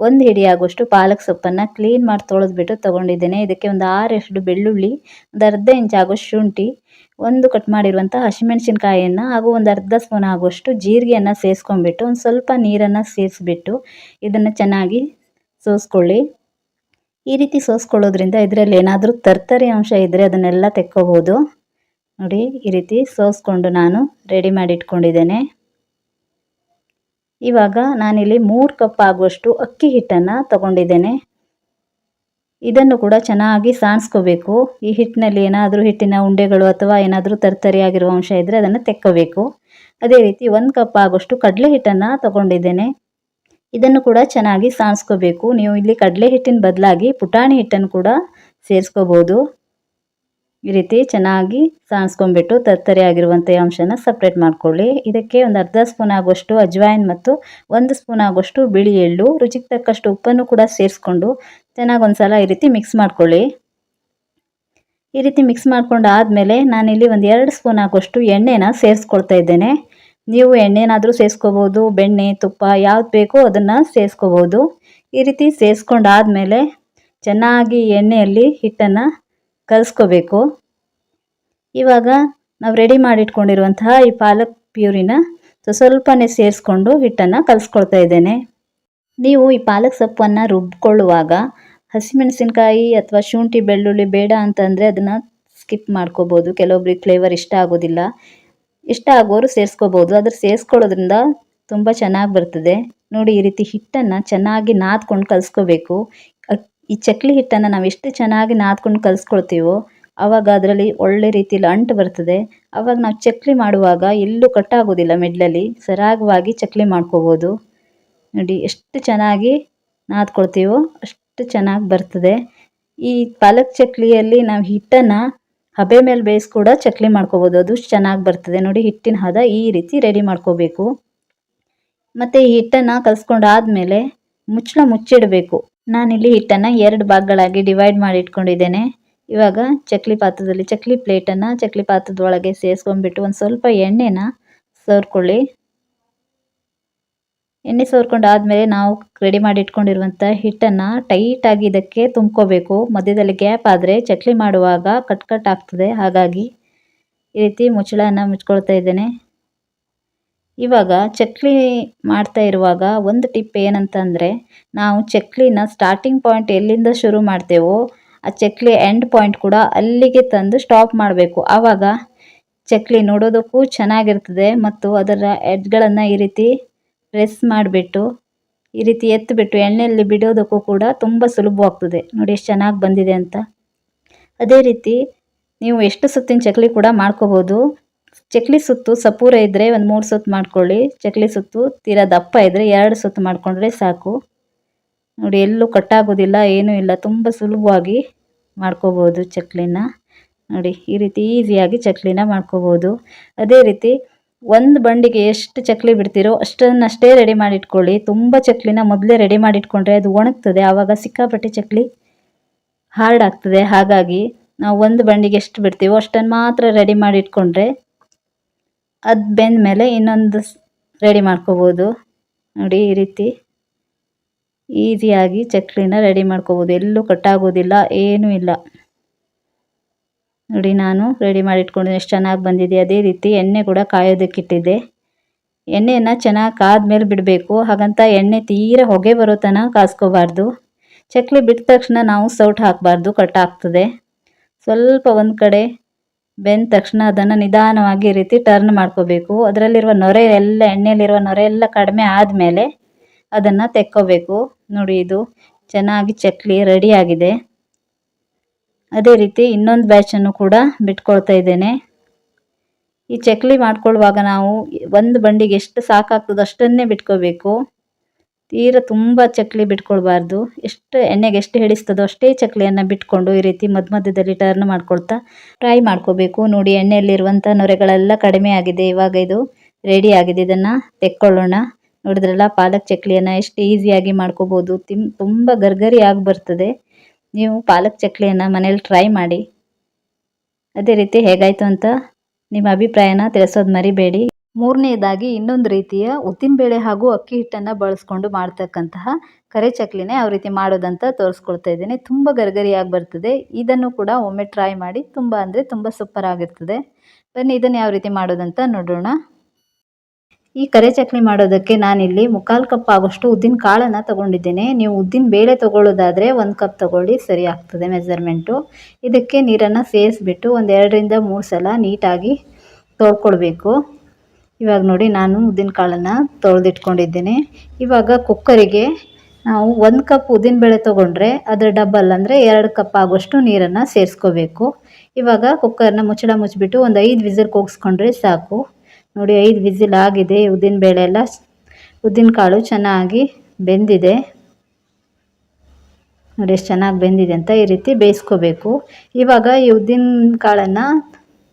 ಒಂದು ಹಿಡಿಯಾಗುವಷ್ಟು ಪಾಲಕ್ ಸೊಪ್ಪನ್ನು ಕ್ಲೀನ್ ಮಾಡಿ ತೊಳೆದ್ಬಿಟ್ಟು ತೊಗೊಂಡಿದ್ದೇನೆ. ಇದಕ್ಕೆ ಒಂದು ಆರಷ್ಟು ಬೆಳ್ಳುಳ್ಳಿ, ಒಂದು ಅರ್ಧ ಇಂಚ್ ಆಗುವಷ್ಟು ಶುಂಠಿ, ಒಂದು ಕಟ್ ಮಾಡಿರುವಂಥ ಹಸಿಮೆಣಸಿನ್ಕಾಯಿಯನ್ನು ಹಾಗೂ ಒಂದು ಅರ್ಧ ಸ್ಪೂನ್ ಆಗುವಷ್ಟು ಜೀರಿಗೆಯನ್ನು ಸೇರಿಸ್ಕೊಂಡ್ಬಿಟ್ಟು ಒಂದು ಸ್ವಲ್ಪ ನೀರನ್ನು ಸೇರಿಸ್ಬಿಟ್ಟು ಇದನ್ನು ಚೆನ್ನಾಗಿ ಸೋಸ್ಕೊಳ್ಳಿ. ಈ ರೀತಿ ಸೋಸ್ಕೊಳ್ಳೋದ್ರಿಂದ ಇದರಲ್ಲಿ ಏನಾದರೂ ತರ್ತರಿ ಅಂಶ ಇದ್ದರೆ ಅದನ್ನೆಲ್ಲ ತೆಕ್ಕೋಬೋದು. ನೋಡಿ, ಈ ರೀತಿ ಸೋಸ್ಕೊಂಡು ನಾನು ರೆಡಿ ಮಾಡಿ ಇಟ್ಕೊಂಡಿದ್ದೇನೆ ಇವಾಗ ನಾನಿಲ್ಲಿ ಮೂರು ಕಪ್ ಆಗುವಷ್ಟು ಅಕ್ಕಿ ಹಿಟ್ಟನ್ನು ತಗೊಂಡಿದ್ದೇನೆ. ಇದನ್ನು ಕೂಡ ಚೆನ್ನಾಗಿ ಸಾಣಿಸ್ಕೋಬೇಕು ಈ ಹಿಟ್ಟಿನಲ್ಲಿ ಏನಾದರೂ ಹಿಟ್ಟಿನ ಉಂಡೆಗಳು ಅಥವಾ ಏನಾದರೂ ತರ್ತರಿಯಾಗಿರುವ ಅಂಶ ಇದ್ದರೆ ಅದನ್ನು ತೆಕ್ಕೋಬೇಕು. ಅದೇ ರೀತಿ ಒಂದು ಕಪ್ ಆಗುವಷ್ಟು ಕಡಲೆ ಹಿಟ್ಟನ್ನು ತಗೊಂಡಿದ್ದೇನೆ. ಇದನ್ನು ಕೂಡ ಚೆನ್ನಾಗಿ ಸಾಣಿಸ್ಕೋಬೇಕು ನೀವು ಇಲ್ಲಿ ಕಡಲೆ ಹಿಟ್ಟಿನ ಬದಲಾಗಿ ಪುಟಾಣಿ ಹಿಟ್ಟನ್ನು ಕೂಡ ಸೇರಿಸ್ಕೋಬೋದು. ಈ ರೀತಿ ಚೆನ್ನಾಗಿ ಸಾಣಿಸ್ಕೊಂಡ್ಬಿಟ್ಟು ತರ್ತರಿ ಆಗಿರುವಂಥ ಅಂಶನ ಸಪ್ರೇಟ್ ಮಾಡ್ಕೊಳ್ಳಿ. ಇದಕ್ಕೆ ಒಂದು ಅರ್ಧ ಸ್ಪೂನ್ ಆಗುವಷ್ಟು ಅಜ್ವಾಯಿನ್ ಮತ್ತು ಒಂದು ಸ್ಪೂನ್ ಆಗುವಷ್ಟು ಬಿಳಿ ಎಳ್ಳು, ರುಚಿಗೆ ತಕ್ಕಷ್ಟು ಉಪ್ಪನ್ನು ಕೂಡ ಸೇರಿಸ್ಕೊಂಡು ಚೆನ್ನಾಗಿ ಒಂದು ಸಲ ಈ ರೀತಿ ಮಿಕ್ಸ್ ಮಾಡ್ಕೊಳ್ಳಿ. ಈ ರೀತಿ ಮಿಕ್ಸ್ ಮಾಡ್ಕೊಂಡು ಆದಮೇಲೆ ನಾನಿಲ್ಲಿ ಒಂದು ಎರಡು ಸ್ಪೂನ್ ಆಗುವಷ್ಟು ಎಣ್ಣೆನ ಸೇರಿಸ್ಕೊಳ್ತಾ ಇದ್ದೇನೆ. ನೀವು ಎಣ್ಣೆನಾದರೂ ಸೇರಿಸ್ಕೋಬೋದು, ಬೆಣ್ಣೆ, ತುಪ್ಪ ಯಾವ್ದು ಬೇಕೋ ಅದನ್ನು ಸೇರಿಸ್ಕೋಬೋದು. ಈ ರೀತಿ ಸೇರಿಸ್ಕೊಂಡಾದಮೇಲೆ ಚೆನ್ನಾಗಿ ಎಣ್ಣೆಯಲ್ಲಿ ಹಿಟ್ಟನ್ನು ಕಲಿಸ್ಕೋಬೇಕು. ಇವಾಗ ನಾವು ರೆಡಿ ಮಾಡಿಟ್ಕೊಂಡಿರುವಂತಹ ಈ ಪಾಲಕ್ ಪ್ಯೂರಿನ ಸ್ವಲ್ಪನೇ ಸೇರಿಸ್ಕೊಂಡು ಹಿಟ್ಟನ್ನು ಕಲಿಸ್ಕೊಳ್ತಾ ಇದ್ದೇನೆ. ನೀವು ಈ ಪಾಲಕ್ ಸೊಪ್ಪನ್ನು ರುಬ್ಕೊಳ್ಳುವಾಗ ಹಸಿಮೆಣಸಿನ್ಕಾಯಿ ಅಥವಾ ಶುಂಠಿ, ಬೆಳ್ಳುಳ್ಳಿ, ಬೇಡ ಅಂತಂದರೆ ಅದನ್ನು ಸ್ಕಿಪ್ ಮಾಡ್ಕೋಬೋದು. ಕೆಲವೊಬ್ರಿಗೆ ಫ್ಲೇವರ್ ಇಷ್ಟ ಆಗೋದಿಲ್ಲ. ಇಷ್ಟ ಆಗೋರು ಸೇರಿಸ್ಕೋಬೋದು. ಅದ್ರ ಸೇರಿಸ್ಕೊಳ್ಳೋದ್ರಿಂದ ತುಂಬ ಚೆನ್ನಾಗಿ ಬರ್ತದೆ. ನೋಡಿ ಈ ರೀತಿ ಹಿಟ್ಟನ್ನು ಚೆನ್ನಾಗಿ ನಾದ್ಕೊಂಡು ಕಲಿಸ್ಕೋಬೇಕು. ಈ ಚಕ್ಲಿ ಹಿಟ್ಟನ್ನು ನಾವು ಎಷ್ಟು ಚೆನ್ನಾಗಿ ನಾದ್ಕೊಂಡು ಕಲಿಸ್ಕೊಳ್ತೀವೋ ಆವಾಗ ಅದರಲ್ಲಿ ಒಳ್ಳೆ ರೀತಿಯಲ್ಲಿ ಅಂಟು ಬರ್ತದೆ. ಆವಾಗ ನಾವು ಚಕ್ಲಿ ಮಾಡುವಾಗ ಎಲ್ಲೂ ಕಟ್ಟಾಗೋದಿಲ್ಲ ಮಿಡ್ಲಲ್ಲಿ. ಸರಾಗವಾಗಿ ಚಕ್ಲಿ ಮಾಡ್ಕೋಬೋದು. ನೋಡಿ ಎಷ್ಟು ಚೆನ್ನಾಗಿ ನಾದ್ಕೊಳ್ತೀವೋ ಅಷ್ಟು ಚೆನ್ನಾಗಿ ಬರ್ತದೆ. ಈ ಪಾಲಕ್ ಚಕ್ಲಿಯಲ್ಲಿ ನಾವು ಹಿಟ್ಟನ್ನು ಹಬೆ ಮೇಲೆ ಬೇಯಿಸಿ ಕೂಡ ಚಕ್ಲಿ ಮಾಡ್ಕೋಬೋದು. ಅದು ಚೆನ್ನಾಗಿ ಬರ್ತದೆ. ನೋಡಿ ಹಿಟ್ಟಿನ ಹದ ಈ ರೀತಿ ರೆಡಿ ಮಾಡ್ಕೋಬೇಕು. ಮತ್ತು ಈ ಹಿಟ್ಟನ್ನು ಕಲಿಸ್ಕೊಂಡಾದ್ಮೇಲೆ ಮುಚ್ಚಳ ಮುಚ್ಚಿಡಬೇಕು. ನಾನಿಲ್ಲಿ ಹಿಟ್ಟನ್ನು ಎರಡು ಭಾಗಗಳಾಗಿ ಡಿವೈಡ್ ಮಾಡಿ ಇಟ್ಕೊಂಡಿದ್ದೇನೆ. ಇವಾಗ ಚಕ್ಲಿ ಪಾತ್ರದಲ್ಲಿ ಚಕ್ಲಿ ಪ್ಲೇಟನ್ನು ಚಕ್ಲಿ ಪಾತ್ರದೊಳಗೆ ಸೇರಿಸ್ಕೊಂಡ್ಬಿಟ್ಟು ಒಂದು ಸ್ವಲ್ಪ ಎಣ್ಣೆನ ಸೋರ್ಕೊಳ್ಳಿ ಎಣ್ಣೆ ಸೋರ್ಕೊಂಡು ಆದಮೇಲೆ ನಾವು ರೆಡಿ ಮಾಡಿ ಇಟ್ಕೊಂಡಿರುವಂಥ ಹಿಟ್ಟನ್ನು ಟೈಟಾಗಿ ಇದಕ್ಕೆ ತುಂಬ್ಕೋಬೇಕು. ಮಧ್ಯದಲ್ಲಿ ಗ್ಯಾಪ್ ಆದರೆ ಚಕ್ಲಿ ಮಾಡುವಾಗ ಕಟ್ ಕಟ್ ಆಗ್ತದೆ. ಹಾಗಾಗಿ ಈ ರೀತಿ ಮುಚ್ಚಳನ ಮುಚ್ಕೊಳ್ತಾ ಇದ್ದೇನೆ. ಇವಾಗ ಚಕ್ಲಿ ಮಾಡ್ತಾ ಇರುವಾಗ ಒಂದು ಟಿಪ್ ಏನಂತಂದರೆ, ನಾವು ಚಕ್ಲಿನ ಸ್ಟಾರ್ಟಿಂಗ್ ಪಾಯಿಂಟ್ ಎಲ್ಲಿಂದ ಶುರು ಮಾಡ್ತೇವೋ, ಆ ಚಕ್ಲಿ ಎಂಡ್ ಪಾಯಿಂಟ್ ಕೂಡ ಅಲ್ಲಿಗೆ ತಂದು ಸ್ಟಾಪ್ ಮಾಡಬೇಕು. ಆವಾಗ ಚಕ್ಲಿ ನೋಡೋದಕ್ಕೂ ಚೆನ್ನಾಗಿರ್ತದೆ ಮತ್ತು ಅದರ ಎಡ್ಗಳನ್ನು ಈ ರೀತಿ ಪ್ರೆಸ್ ಮಾಡಿಬಿಟ್ಟು, ಈ ರೀತಿ ಎತ್ತಿಬಿಟ್ಟು ಎಣ್ಣೆಯಲ್ಲಿ ಬಿಡೋದಕ್ಕೂ ಕೂಡ ತುಂಬ ಸುಲಭವಾಗ್ತದೆ. ನೋಡಿ ಎಷ್ಟು ಚೆನ್ನಾಗಿ ಬಂದಿದೆ ಅಂತ. ಅದೇ ರೀತಿ ನೀವು ಎಷ್ಟು ಸುತ್ತಿನ ಚಕ್ಲಿ ಕೂಡ ಮಾಡ್ಕೋಬೋದು. ಚಕ್ಲಿ ಸುತ್ತು ಸಪೂರ ಇದ್ದರೆ ಒಂದು ಮೂರು ಸುತ್ತು ಮಾಡ್ಕೊಳ್ಳಿ. ಚಕ್ಲಿ ಸುತ್ತು ತೀರಾ ದಪ್ಪ ಇದ್ದರೆ ಎರಡು ಸುತ್ತು ಮಾಡಿಕೊಂಡ್ರೆ ಸಾಕು. ನೋಡಿ, ಎಲ್ಲೂ ಕಟ್ಟಾಗೋದಿಲ್ಲ, ಏನೂ ಇಲ್ಲ. ತುಂಬ ಸುಲಭವಾಗಿ ಮಾಡ್ಕೋಬೋದು ಚಕ್ಲಿನ. ನೋಡಿ, ಈ ರೀತಿ ಈಸಿಯಾಗಿ ಚಕ್ಲಿನ ಮಾಡ್ಕೋಬೋದು. ಅದೇ ರೀತಿ ಒಂದು ಬಂಡಿಗೆ ಎಷ್ಟು ಚಕ್ಲಿ ಬಿಡ್ತೀರೋ ಅಷ್ಟನ್ನಷ್ಟೇ ರೆಡಿ ಮಾಡಿ ಇಟ್ಕೊಳ್ಳಿ ತುಂಬ ಚಕ್ಲಿನ ಮೊದಲೇ ರೆಡಿ ಮಾಡಿಟ್ಕೊಂಡ್ರೆ ಅದು ಒಣಗ್ತದೆ. ಆವಾಗ ಸಿಕ್ಕಾಪಟ್ಟೆ ಚಕ್ಲಿ ಹಾರ್ಡ್ ಆಗ್ತದೆ. ಹಾಗಾಗಿ ನಾವು ಒಂದು ಬಂಡಿಗೆ ಎಷ್ಟು ಬಿಡ್ತೀವೋ ಅಷ್ಟನ್ನು ಮಾತ್ರ ರೆಡಿ ಮಾಡಿ ಇಟ್ಕೊಂಡ್ರೆ ಅದು ಬೆಂದ ಮೇಲೆ ಇನ್ನೊಂದು ರೆಡಿ ಮಾಡ್ಕೋಬೋದು. ನೋಡಿ ಈ ರೀತಿ ಈಸಿಯಾಗಿ ಚಕ್ಲಿನ ರೆಡಿ ಮಾಡ್ಕೋಬೋದು. ಎಲ್ಲೂ ಕಟ್ಟಾಗೋದಿಲ್ಲ, ಏನೂ ಇಲ್ಲ. ನೋಡಿ ನಾನು ರೆಡಿ ಮಾಡಿ ಎಷ್ಟು ಚೆನ್ನಾಗಿ ಬಂದಿದೆ. ಅದೇ ರೀತಿ ಎಣ್ಣೆ ಕೂಡ ಕಾಯೋದಕ್ಕಿಟ್ಟಿದ್ದೆ. ಎಣ್ಣೆಯನ್ನು ಚೆನ್ನಾಗಿ ಕಾದ್ಮೇಲೆ ಬಿಡಬೇಕು. ಹಾಗಂತ ಎಣ್ಣೆ ತೀರ ಹೊಗೆ ಬರೋ ತನಕ ಕಾಸ್ಕೋಬಾರ್ದು. ಚಕ್ಲಿ ಬಿಟ್ಟ ತಕ್ಷಣ ನಾವು ಸೌಟ್ ಹಾಕಬಾರ್ದು. ಕಟ್ಟಾಗ್ತದೆ ಸ್ವಲ್ಪ ಒಂದು ಕಡೆ ಬೆಂದ ತಕ್ಷಣ ಅದನ್ನು ನಿಧಾನವಾಗಿ ಈ ರೀತಿ ಟರ್ನ್ ಮಾಡ್ಕೋಬೇಕು. ಅದರಲ್ಲಿರುವ ನೊರೆ ಎಲ್ಲ, ಎಣ್ಣೆಯಲ್ಲಿರುವ ನೊರೆ ಎಲ್ಲ ಕಡಿಮೆ ಆದಮೇಲೆ ಅದನ್ನು ತೆಕ್ಕೋಬೇಕು. ನೋಡಿ ಇದು ಚೆನ್ನಾಗಿ ಚಕ್ಲಿ ರೆಡಿಯಾಗಿದೆ ಅದೇ ರೀತಿ ಇನ್ನೊಂದು ಬ್ಯಾಚನ್ನು ಕೂಡ ಬಿಟ್ಕೊಳ್ತಾ ಇದ್ದೇನೆ. ಈ ಚಕ್ಲಿ ಮಾಡ್ಕೊಳ್ಳುವಾಗ ನಾವು ಒಂದು ಬಂಡಿಗೆ ಎಷ್ಟು ಸಾಕಾಗ್ತದೋ ಅಷ್ಟನ್ನೇ ಬಿಟ್ಕೋಬೇಕು. ತೀರ ತುಂಬ ಚಕ್ಲಿ ಬಿಟ್ಕೊಳ್ಬಾರ್ದು. ಎಷ್ಟು ಎಣ್ಣೆಗೆ ಎಷ್ಟು ಹಿಡಿಸ್ತದೋ ಅಷ್ಟೇ ಚಕ್ಲಿಯನ್ನು ಬಿಟ್ಕೊಂಡು ಈ ರೀತಿ ಮಧ್ಯ ಮಧ್ಯದಲ್ಲಿ ಟರ್ನ್ ಮಾಡ್ಕೊಳ್ತಾ ಫ್ರೈ ಮಾಡ್ಕೋಬೇಕು. ನೋಡಿ ಎಣ್ಣೆಯಲ್ಲಿರುವಂಥ ನೊರೆಗಳೆಲ್ಲ ಕಡಿಮೆ ಆಗಿದೆ. ಇವಾಗ ಇದು ರೆಡಿ ಆಗಿದೆ. ಇದನ್ನು ತೆಕ್ಕೊಳ್ಳೋಣ. ನೋಡಿದ್ರಲ್ಲ, ಪಾಲಕ್ ಚಕ್ಲಿಯನ್ನು ಎಷ್ಟು ಈಸಿಯಾಗಿ ಮಾಡ್ಕೋಬೋದು. ತಿಮ್ ತುಂಬ ಗರ್ಗರಿಯಾಗಿ ಬರ್ತದೆ. ನೀವು ಪಾಲಕ್ ಚಕ್ಲಿಯನ್ನು ಮನೇಲಿ ಟ್ರೈ ಮಾಡಿ. ಅದೇ ರೀತಿ ಹೇಗಾಯಿತು ಅಂತ ನಿಮ್ಮ ಅಭಿಪ್ರಾಯನ ತಿಳಿಸೋದು ಮರಿಬೇಡಿ. ಮೂರನೇದಾಗಿ ಇನ್ನೊಂದು ರೀತಿಯ ಉದ್ದಿನಬೇಳೆ ಹಾಗೂ ಅಕ್ಕಿ ಹಿಟ್ಟನ್ನು ಬಳಸ್ಕೊಂಡು ಮಾಡ್ತಕ್ಕಂತಹ ಕರೆ ಚಕ್ಲಿನೇ ಯಾವ ರೀತಿ ಮಾಡೋದಂತ ತೋರಿಸ್ಕೊಳ್ತಾ ಇದ್ದೀನಿ. ತುಂಬ ಗರಿಗರಿಯಾಗಿ ಬರ್ತದೆ. ಇದನ್ನು ಕೂಡ ಒಮ್ಮೆ ಟ್ರೈ ಮಾಡಿ ತುಂಬ ಅಂದರೆ ತುಂಬ ಸೂಪರ್ ಆಗಿರ್ತದೆ. ಬನ್ನಿ, ಇದನ್ನು ಯಾವ ರೀತಿ ಮಾಡೋದಂತ ನೋಡೋಣ. ಈ ಕರೆ ಚಕ್ಲಿ ಮಾಡೋದಕ್ಕೆ ನಾನಿಲ್ಲಿ ಮುಕ್ಕಾಲು ಕಪ್ ಆಗೋಷ್ಟು ಉದ್ದಿನ ಕಾಳನ್ನು ತಗೊಂಡಿದ್ದೇನೆ. ನೀವು ಉದ್ದಿನ ಬೇಳೆ ತೊಗೊಳ್ಳೋದಾದರೆ ಒಂದು ಕಪ್ ತೊಗೊಳ್ಳಿ, ಸರಿ ಆಗ್ತದೆ ಮೆಸರ್ಮೆಂಟು ಇದಕ್ಕೆ ನೀರನ್ನು ಸೇರಿಸ್ಬಿಟ್ಟು ಒಂದು ಎರಡರಿಂದ ಮೂರು ಸಲ ನೀಟಾಗಿ ತೊಳ್ಕೊಳ್ಬೇಕು. ಇವಾಗ ನೋಡಿ ನಾನು ಉದ್ದಿನ ಕಾಳನ್ನು ತೊಳೆದಿಟ್ಕೊಂಡಿದ್ದೇನೆ. ಇವಾಗ ಕುಕ್ಕರಿಗೆ ನಾವು ಒಂದು ಕಪ್ ಉದ್ದಿನಬೇಳೆ ತೊಗೊಂಡ್ರೆ ಅದರ ಡಬ್ಬಲ್ ಅಂದರೆ ಎರಡು ಕಪ್ ಆಗೋಷ್ಟು ನೀರನ್ನು ಸೇರಿಸ್ಕೋಬೇಕು. ಇವಾಗ ಕುಕ್ಕರ್ನ ಮುಚ್ಚಳ ಮುಚ್ಚಿಬಿಟ್ಟು ಒಂದು ಐದು ವಿಸಿಲ್ ಕೂಗಿಸ್ಕೊಂಡ್ರೆ ಸಾಕು. ನೋಡಿ ಐದು ವಿಸಿಲ್ ಆಗಿದೆ ಉದ್ದಿನಬೇಳೆ ಎಲ್ಲ. ಉದ್ದಿನ ಕಾಳು ಚೆನ್ನಾಗಿ ಬೆಂದಿದೆ. ನೋಡಿ ಎಷ್ಟು ಚೆನ್ನಾಗಿ ಬೆಂದಿದೆ ಅಂತ ಈ ರೀತಿ ಬೇಯಿಸ್ಕೋಬೇಕು. ಇವಾಗ ಈ ಉದ್ದಿನ ಕಾಳನ್ನು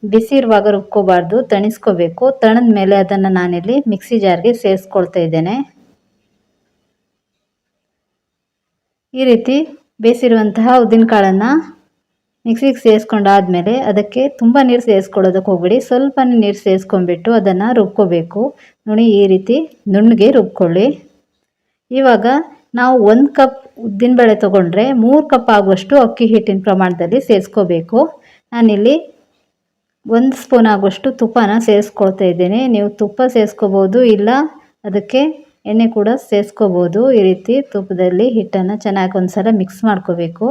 ಬಿಸಿ ಇರುವಾಗ ರುಬ್ಕೋಬಾರ್ದು, ತಣಿಸ್ಕೋಬೇಕು. ತಣದ ಮೇಲೆ ಅದನ್ನು ನಾನಿಲ್ಲಿ ಮಿಕ್ಸಿ ಜಾರ್ಗೆ ಸೇರಿಸ್ಕೊಳ್ತಾ ಇದ್ದೇನೆ. ಈ ರೀತಿ ಬೇಯಿಸಿರುವಂತಹ ಉದ್ದಿನಕಾಳನ್ನು ಮಿಕ್ಸಿಗೆ ಸೇರಿಸ್ಕೊಂಡಾದ್ಮೇಲೆ ಅದಕ್ಕೆ ತುಂಬ ನೀರು ಸೇರಿಸ್ಕೊಳ್ಳೋದಕ್ಕೆ ಹೋಗ್ಬಿಡಿ. ಸ್ವಲ್ಪ ನೀರು ಸೇರಿಸ್ಕೊಂಡ್ಬಿಟ್ಟು ಅದನ್ನು ರುಬ್ಕೋಬೇಕು. ನೋಡಿ, ಈ ರೀತಿ ನುಣ್ಣಗೆ ರುಬ್ಕೊಳ್ಳಿ. ಇವಾಗ ನಾವು ಒಂದು ಕಪ್ ಉದ್ದಿನಬೇಳೆ ತೊಗೊಂಡ್ರೆ ಮೂರು ಕಪ್ ಆಗುವಷ್ಟು ಅಕ್ಕಿ ಹಿಟ್ಟಿನ ಪ್ರಮಾಣದಲ್ಲಿ ಸೇರಿಸ್ಕೋಬೇಕು. ನಾನಿಲ್ಲಿ ಒಂದು ಸ್ಪೂನ್ ಆಗುವಷ್ಟು ತುಪ್ಪನ ಸೇರಿಸ್ಕೊಳ್ತಾ ಇದ್ದೀನಿ. ನೀವು ತುಪ್ಪ ಸೇರಿಸ್ಕೋಬೋದು, ಇಲ್ಲ ಅದಕ್ಕೆ ಎಣ್ಣೆ ಕೂಡ ಸೇರಿಸ್ಕೋಬೋದು. ಈ ರೀತಿ ತುಪ್ಪದಲ್ಲಿ ಹಿಟ್ಟನ್ನು ಚೆನ್ನಾಗಿ ಒಂದು ಸಲ ಮಿಕ್ಸ್ ಮಾಡ್ಕೋಬೇಕು.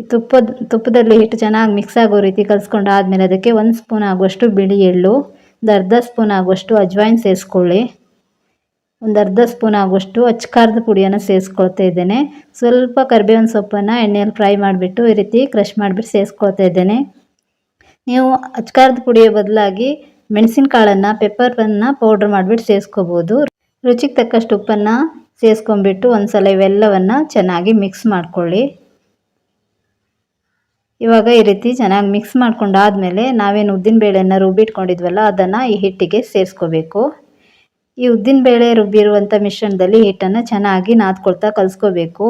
ಈ ತುಪ್ಪದ ತುಪ್ಪದಲ್ಲಿ ಹಿಟ್ಟು ಚೆನ್ನಾಗಿ ಮಿಕ್ಸ್ ಆಗೋ ರೀತಿ ಕಲಿಸ್ಕೊಂಡು ಆದಮೇಲೆ ಅದಕ್ಕೆ ಒಂದು ಸ್ಪೂನ್ ಆಗುವಷ್ಟು ಬಿಳಿ ಎಳ್ಳು, ಒಂದು ಅರ್ಧ ಸ್ಪೂನ್ ಆಗುವಷ್ಟು ಅಜ್ವಾಯಿನ್ ಸೇರಿಸ್ಕೊಳ್ಳಿ. ಒಂದು ಅರ್ಧ ಸ್ಪೂನ್ ಆಗುವಷ್ಟು ಅಚ್ಕಾರದ ಪುಡಿಯನ್ನು ಸೇರಿಸ್ಕೊಳ್ತಾ ಇದ್ದೇನೆ. ಸ್ವಲ್ಪ ಕರಿಬೇವಿನ ಸೊಪ್ಪನ್ನು ಎಣ್ಣೆಯಲ್ಲಿ ಫ್ರೈ ಮಾಡಿಬಿಟ್ಟು ಈ ರೀತಿ ಕ್ರಷ್ ಮಾಡಿಬಿಟ್ಟು ಸೇರಿಸ್ಕೊಳ್ತಾ ಇದ್ದೇನೆ. ನೀವು ಅಚ್ಚಕಾರದ ಪುಡಿಯ ಬದಲಾಗಿ ಮೆಣಸಿನಕಾಳನ್ನು ಪೆಪ್ಪರನ್ನು ಪೌಡ್ರ್ ಮಾಡಿಬಿಟ್ಟು ಸೇರಿಸ್ಕೋಬೋದು. ರುಚಿಗೆ ತಕ್ಕಷ್ಟು ಉಪ್ಪನ್ನು ಸೇರಿಸ್ಕೊಂಡ್ಬಿಟ್ಟು ಒಂದು ಸಲ ಇವೆಲ್ಲವನ್ನು ಚೆನ್ನಾಗಿ ಮಿಕ್ಸ್ ಮಾಡ್ಕೊಳ್ಳಿ. ಇವಾಗ ಈ ರೀತಿ ಚೆನ್ನಾಗಿ ಮಿಕ್ಸ್ ಮಾಡ್ಕೊಂಡಾದಮೇಲೆ ನಾವೇನು ಉದ್ದಿನ ಬೇಳೆಯನ್ನು ರುಬ್ಬಿಟ್ಕೊಂಡಿದ್ವಲ್ಲ, ಅದನ್ನು ಈ ಹಿಟ್ಟಿಗೆ ಸೇರಿಸ್ಕೋಬೇಕು. ಈ ಉದ್ದಿನ ಬೇಳೆ ರುಬ್ಬಿರುವಂಥ ಮಿಶ್ರಣದಲ್ಲಿ ಹಿಟ್ಟನ್ನು ಚೆನ್ನಾಗಿ ನಾದ್ಕೊಳ್ತಾ ಕಲಿಸ್ಕೋಬೇಕು.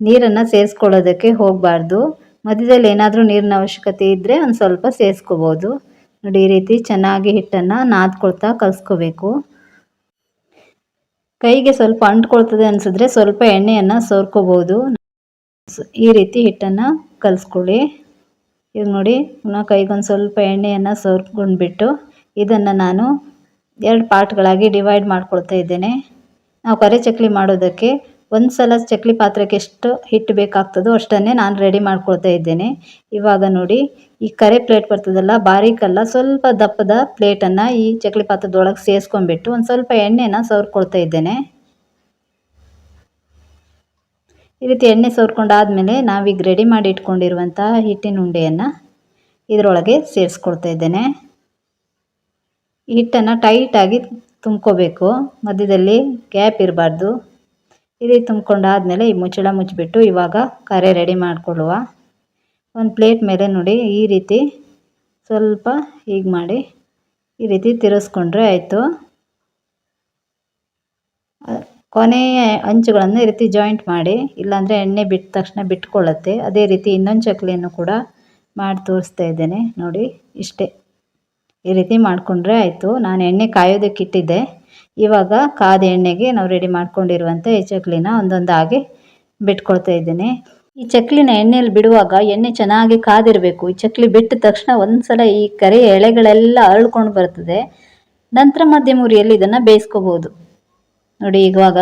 ನೀರನ್ನು ಸೇರಿಸ್ಕೊಳ್ಳೋದಕ್ಕೆ ಹೋಗಬಾರ್ದು. ಮಧ್ಯದಲ್ಲಿ ಏನಾದರೂ ನೀರಿನ ಅವಶ್ಯಕತೆ ಇದ್ದರೆ ಒಂದು ಸ್ವಲ್ಪ ಸೇರಿಸ್ಕೋಬೋದು. ನೋಡಿ, ಈ ರೀತಿ ಚೆನ್ನಾಗಿ ಹಿಟ್ಟನ್ನು ನಾದ್ಕೊಳ್ತಾ ಕಲಿಸ್ಕೋಬೇಕು. ಕೈಗೆ ಸ್ವಲ್ಪ ಅಂಟ್ಕೊಳ್ತದೆ ಅನಿಸಿದ್ರೆ ಸ್ವಲ್ಪ ಎಣ್ಣೆಯನ್ನು ಸೋರ್ಕೋಬೋದು. ಈ ರೀತಿ ಹಿಟ್ಟನ್ನು ಕಲಿಸ್ಕೊಳ್ಳಿ. ಈಗ ನೋಡಿ ಕೈಗೊಂದು ಸ್ವಲ್ಪ ಎಣ್ಣೆಯನ್ನು ಸೋರ್ಕೊಂಡ್ಬಿಟ್ಟು ಇದನ್ನು ನಾನು ಎರಡು ಪಾರ್ಟ್ಗಳಾಗಿ ಡಿವೈಡ್ ಮಾಡ್ಕೊಳ್ತಾ ಇದ್ದೇನೆ. ನಾವು ಕರೆ ಚಕ್ಲಿ ಮಾಡೋದಕ್ಕೆ ಒಂದು ಸಲ ಚಕ್ಲಿ ಪಾತ್ರಕ್ಕೆ ಎಷ್ಟು ಹಿಟ್ಟು ಬೇಕಾಗ್ತದೋ ಅಷ್ಟನ್ನೇ ನಾನು ರೆಡಿ ಮಾಡ್ಕೊಳ್ತಾ ಇದ್ದೇನೆ. ಇವಾಗ ನೋಡಿ, ಈ ಕರೆ ಪ್ಲೇಟ್ ಬರ್ತದಲ್ಲ ಬಾರಿಕಲ್ಲ ಸ್ವಲ್ಪ ದಪ್ಪದ ಪ್ಲೇಟನ್ನು ಈ ಚಕ್ಲಿ ಪಾತ್ರದೊಳಗೆ ಸೇರಿಸ್ಕೊಂಡ್ಬಿಟ್ಟು ಒಂದು ಸ್ವಲ್ಪ ಎಣ್ಣೆನ ಸವರ್ಕೊಳ್ತಾ ಇದ್ದೇನೆ. ಈ ರೀತಿ ಎಣ್ಣೆ ಸವರ್ಕೊಂಡಾದಮೇಲೆ ನಾವೀಗ ರೆಡಿ ಮಾಡಿ ಇಟ್ಕೊಂಡಿರುವಂತಹ ಹಿಟ್ಟಿನ ಉಂಡೆಯನ್ನು ಇದರೊಳಗೆ ಸೇರಿಸ್ಕೊಳ್ತಾ ಇದ್ದೇನೆ. ಹಿಟ್ಟನ್ನು ಟೈಟಾಗಿ ತುಂಬ್ಕೋಬೇಕು. ಮಧ್ಯದಲ್ಲಿ ಗ್ಯಾಪ್ ಇರಬಾರ್ದು. ಈ ರೀತಿ ತುಂಬ್ಕೊಂಡಾದಮೇಲೆ ಈ ಮುಚ್ಚಳ ಮುಚ್ಚಿಬಿಟ್ಟು ಇವಾಗ ಕರೆ ರೆಡಿ ಮಾಡಿಕೊಳ್ಳುವ. ಒಂದು ಪ್ಲೇಟ್ ಮೇಲೆ ನೋಡಿ ಈ ರೀತಿ ಸ್ವಲ್ಪ ಹೀಗೆ ಮಾಡಿ ಈ ರೀತಿ ತಿರುಸ್ಕೊಂಡ್ರೆ ಆಯಿತು. ಕೊನೆಯ ಅಂಚುಗಳನ್ನು ಈ ರೀತಿ ಜಾಯಿಂಟ್ ಮಾಡಿ, ಇಲ್ಲಾಂದರೆ ಎಣ್ಣೆ ಬಿಟ್ಟ ತಕ್ಷಣ ಬಿಟ್ಕೊಳ್ಳುತ್ತೆ. ಅದೇ ರೀತಿ ಇನ್ನೊಂದು ಚಕ್ಲಿಯನ್ನು ಕೂಡ ಮಾಡಿ ತೋರಿಸ್ತಾ ಇದ್ದೇನೆ. ನೋಡಿ, ಇಷ್ಟೇ. ಈ ರೀತಿ ಮಾಡಿಕೊಂಡ್ರೆ ಆಯಿತು. ನಾನು ಎಣ್ಣೆ ಕಾಯೋದಕ್ಕೆ ಇಟ್ಟಿದ್ದೆ. ಇವಾಗ ಕಾದ ಎಣ್ಣೆಗೆ ನಾವು ರೆಡಿ ಮಾಡ್ಕೊಂಡಿರುವಂಥ ಈ ಚಕ್ಲಿನ ಒಂದೊಂದಾಗಿ ಬಿಟ್ಕೊಳ್ತಾ ಇದ್ದೀನಿ. ಈ ಚಕ್ಲಿನ ಎಣ್ಣೆಯಲ್ಲಿ ಬಿಡುವಾಗ ಎಣ್ಣೆ ಚೆನ್ನಾಗಿ ಕಾದಿರಬೇಕು. ಈ ಚಕ್ಲಿ ಬಿಟ್ಟ ತಕ್ಷಣ ಒಂದ್ಸಲ ಈ ಕರಿ ಎಳೆಗಳೆಲ್ಲ ಅರಳ್ಕೊಂಡು ಬರ್ತದೆ. ನಂತರ ಮಧ್ಯಮ ಉರಿಯಲ್ಲಿ ಇದನ್ನು ಬೇಯಿಸ್ಕೋಬೋದು. ನೋಡಿ, ಇವಾಗ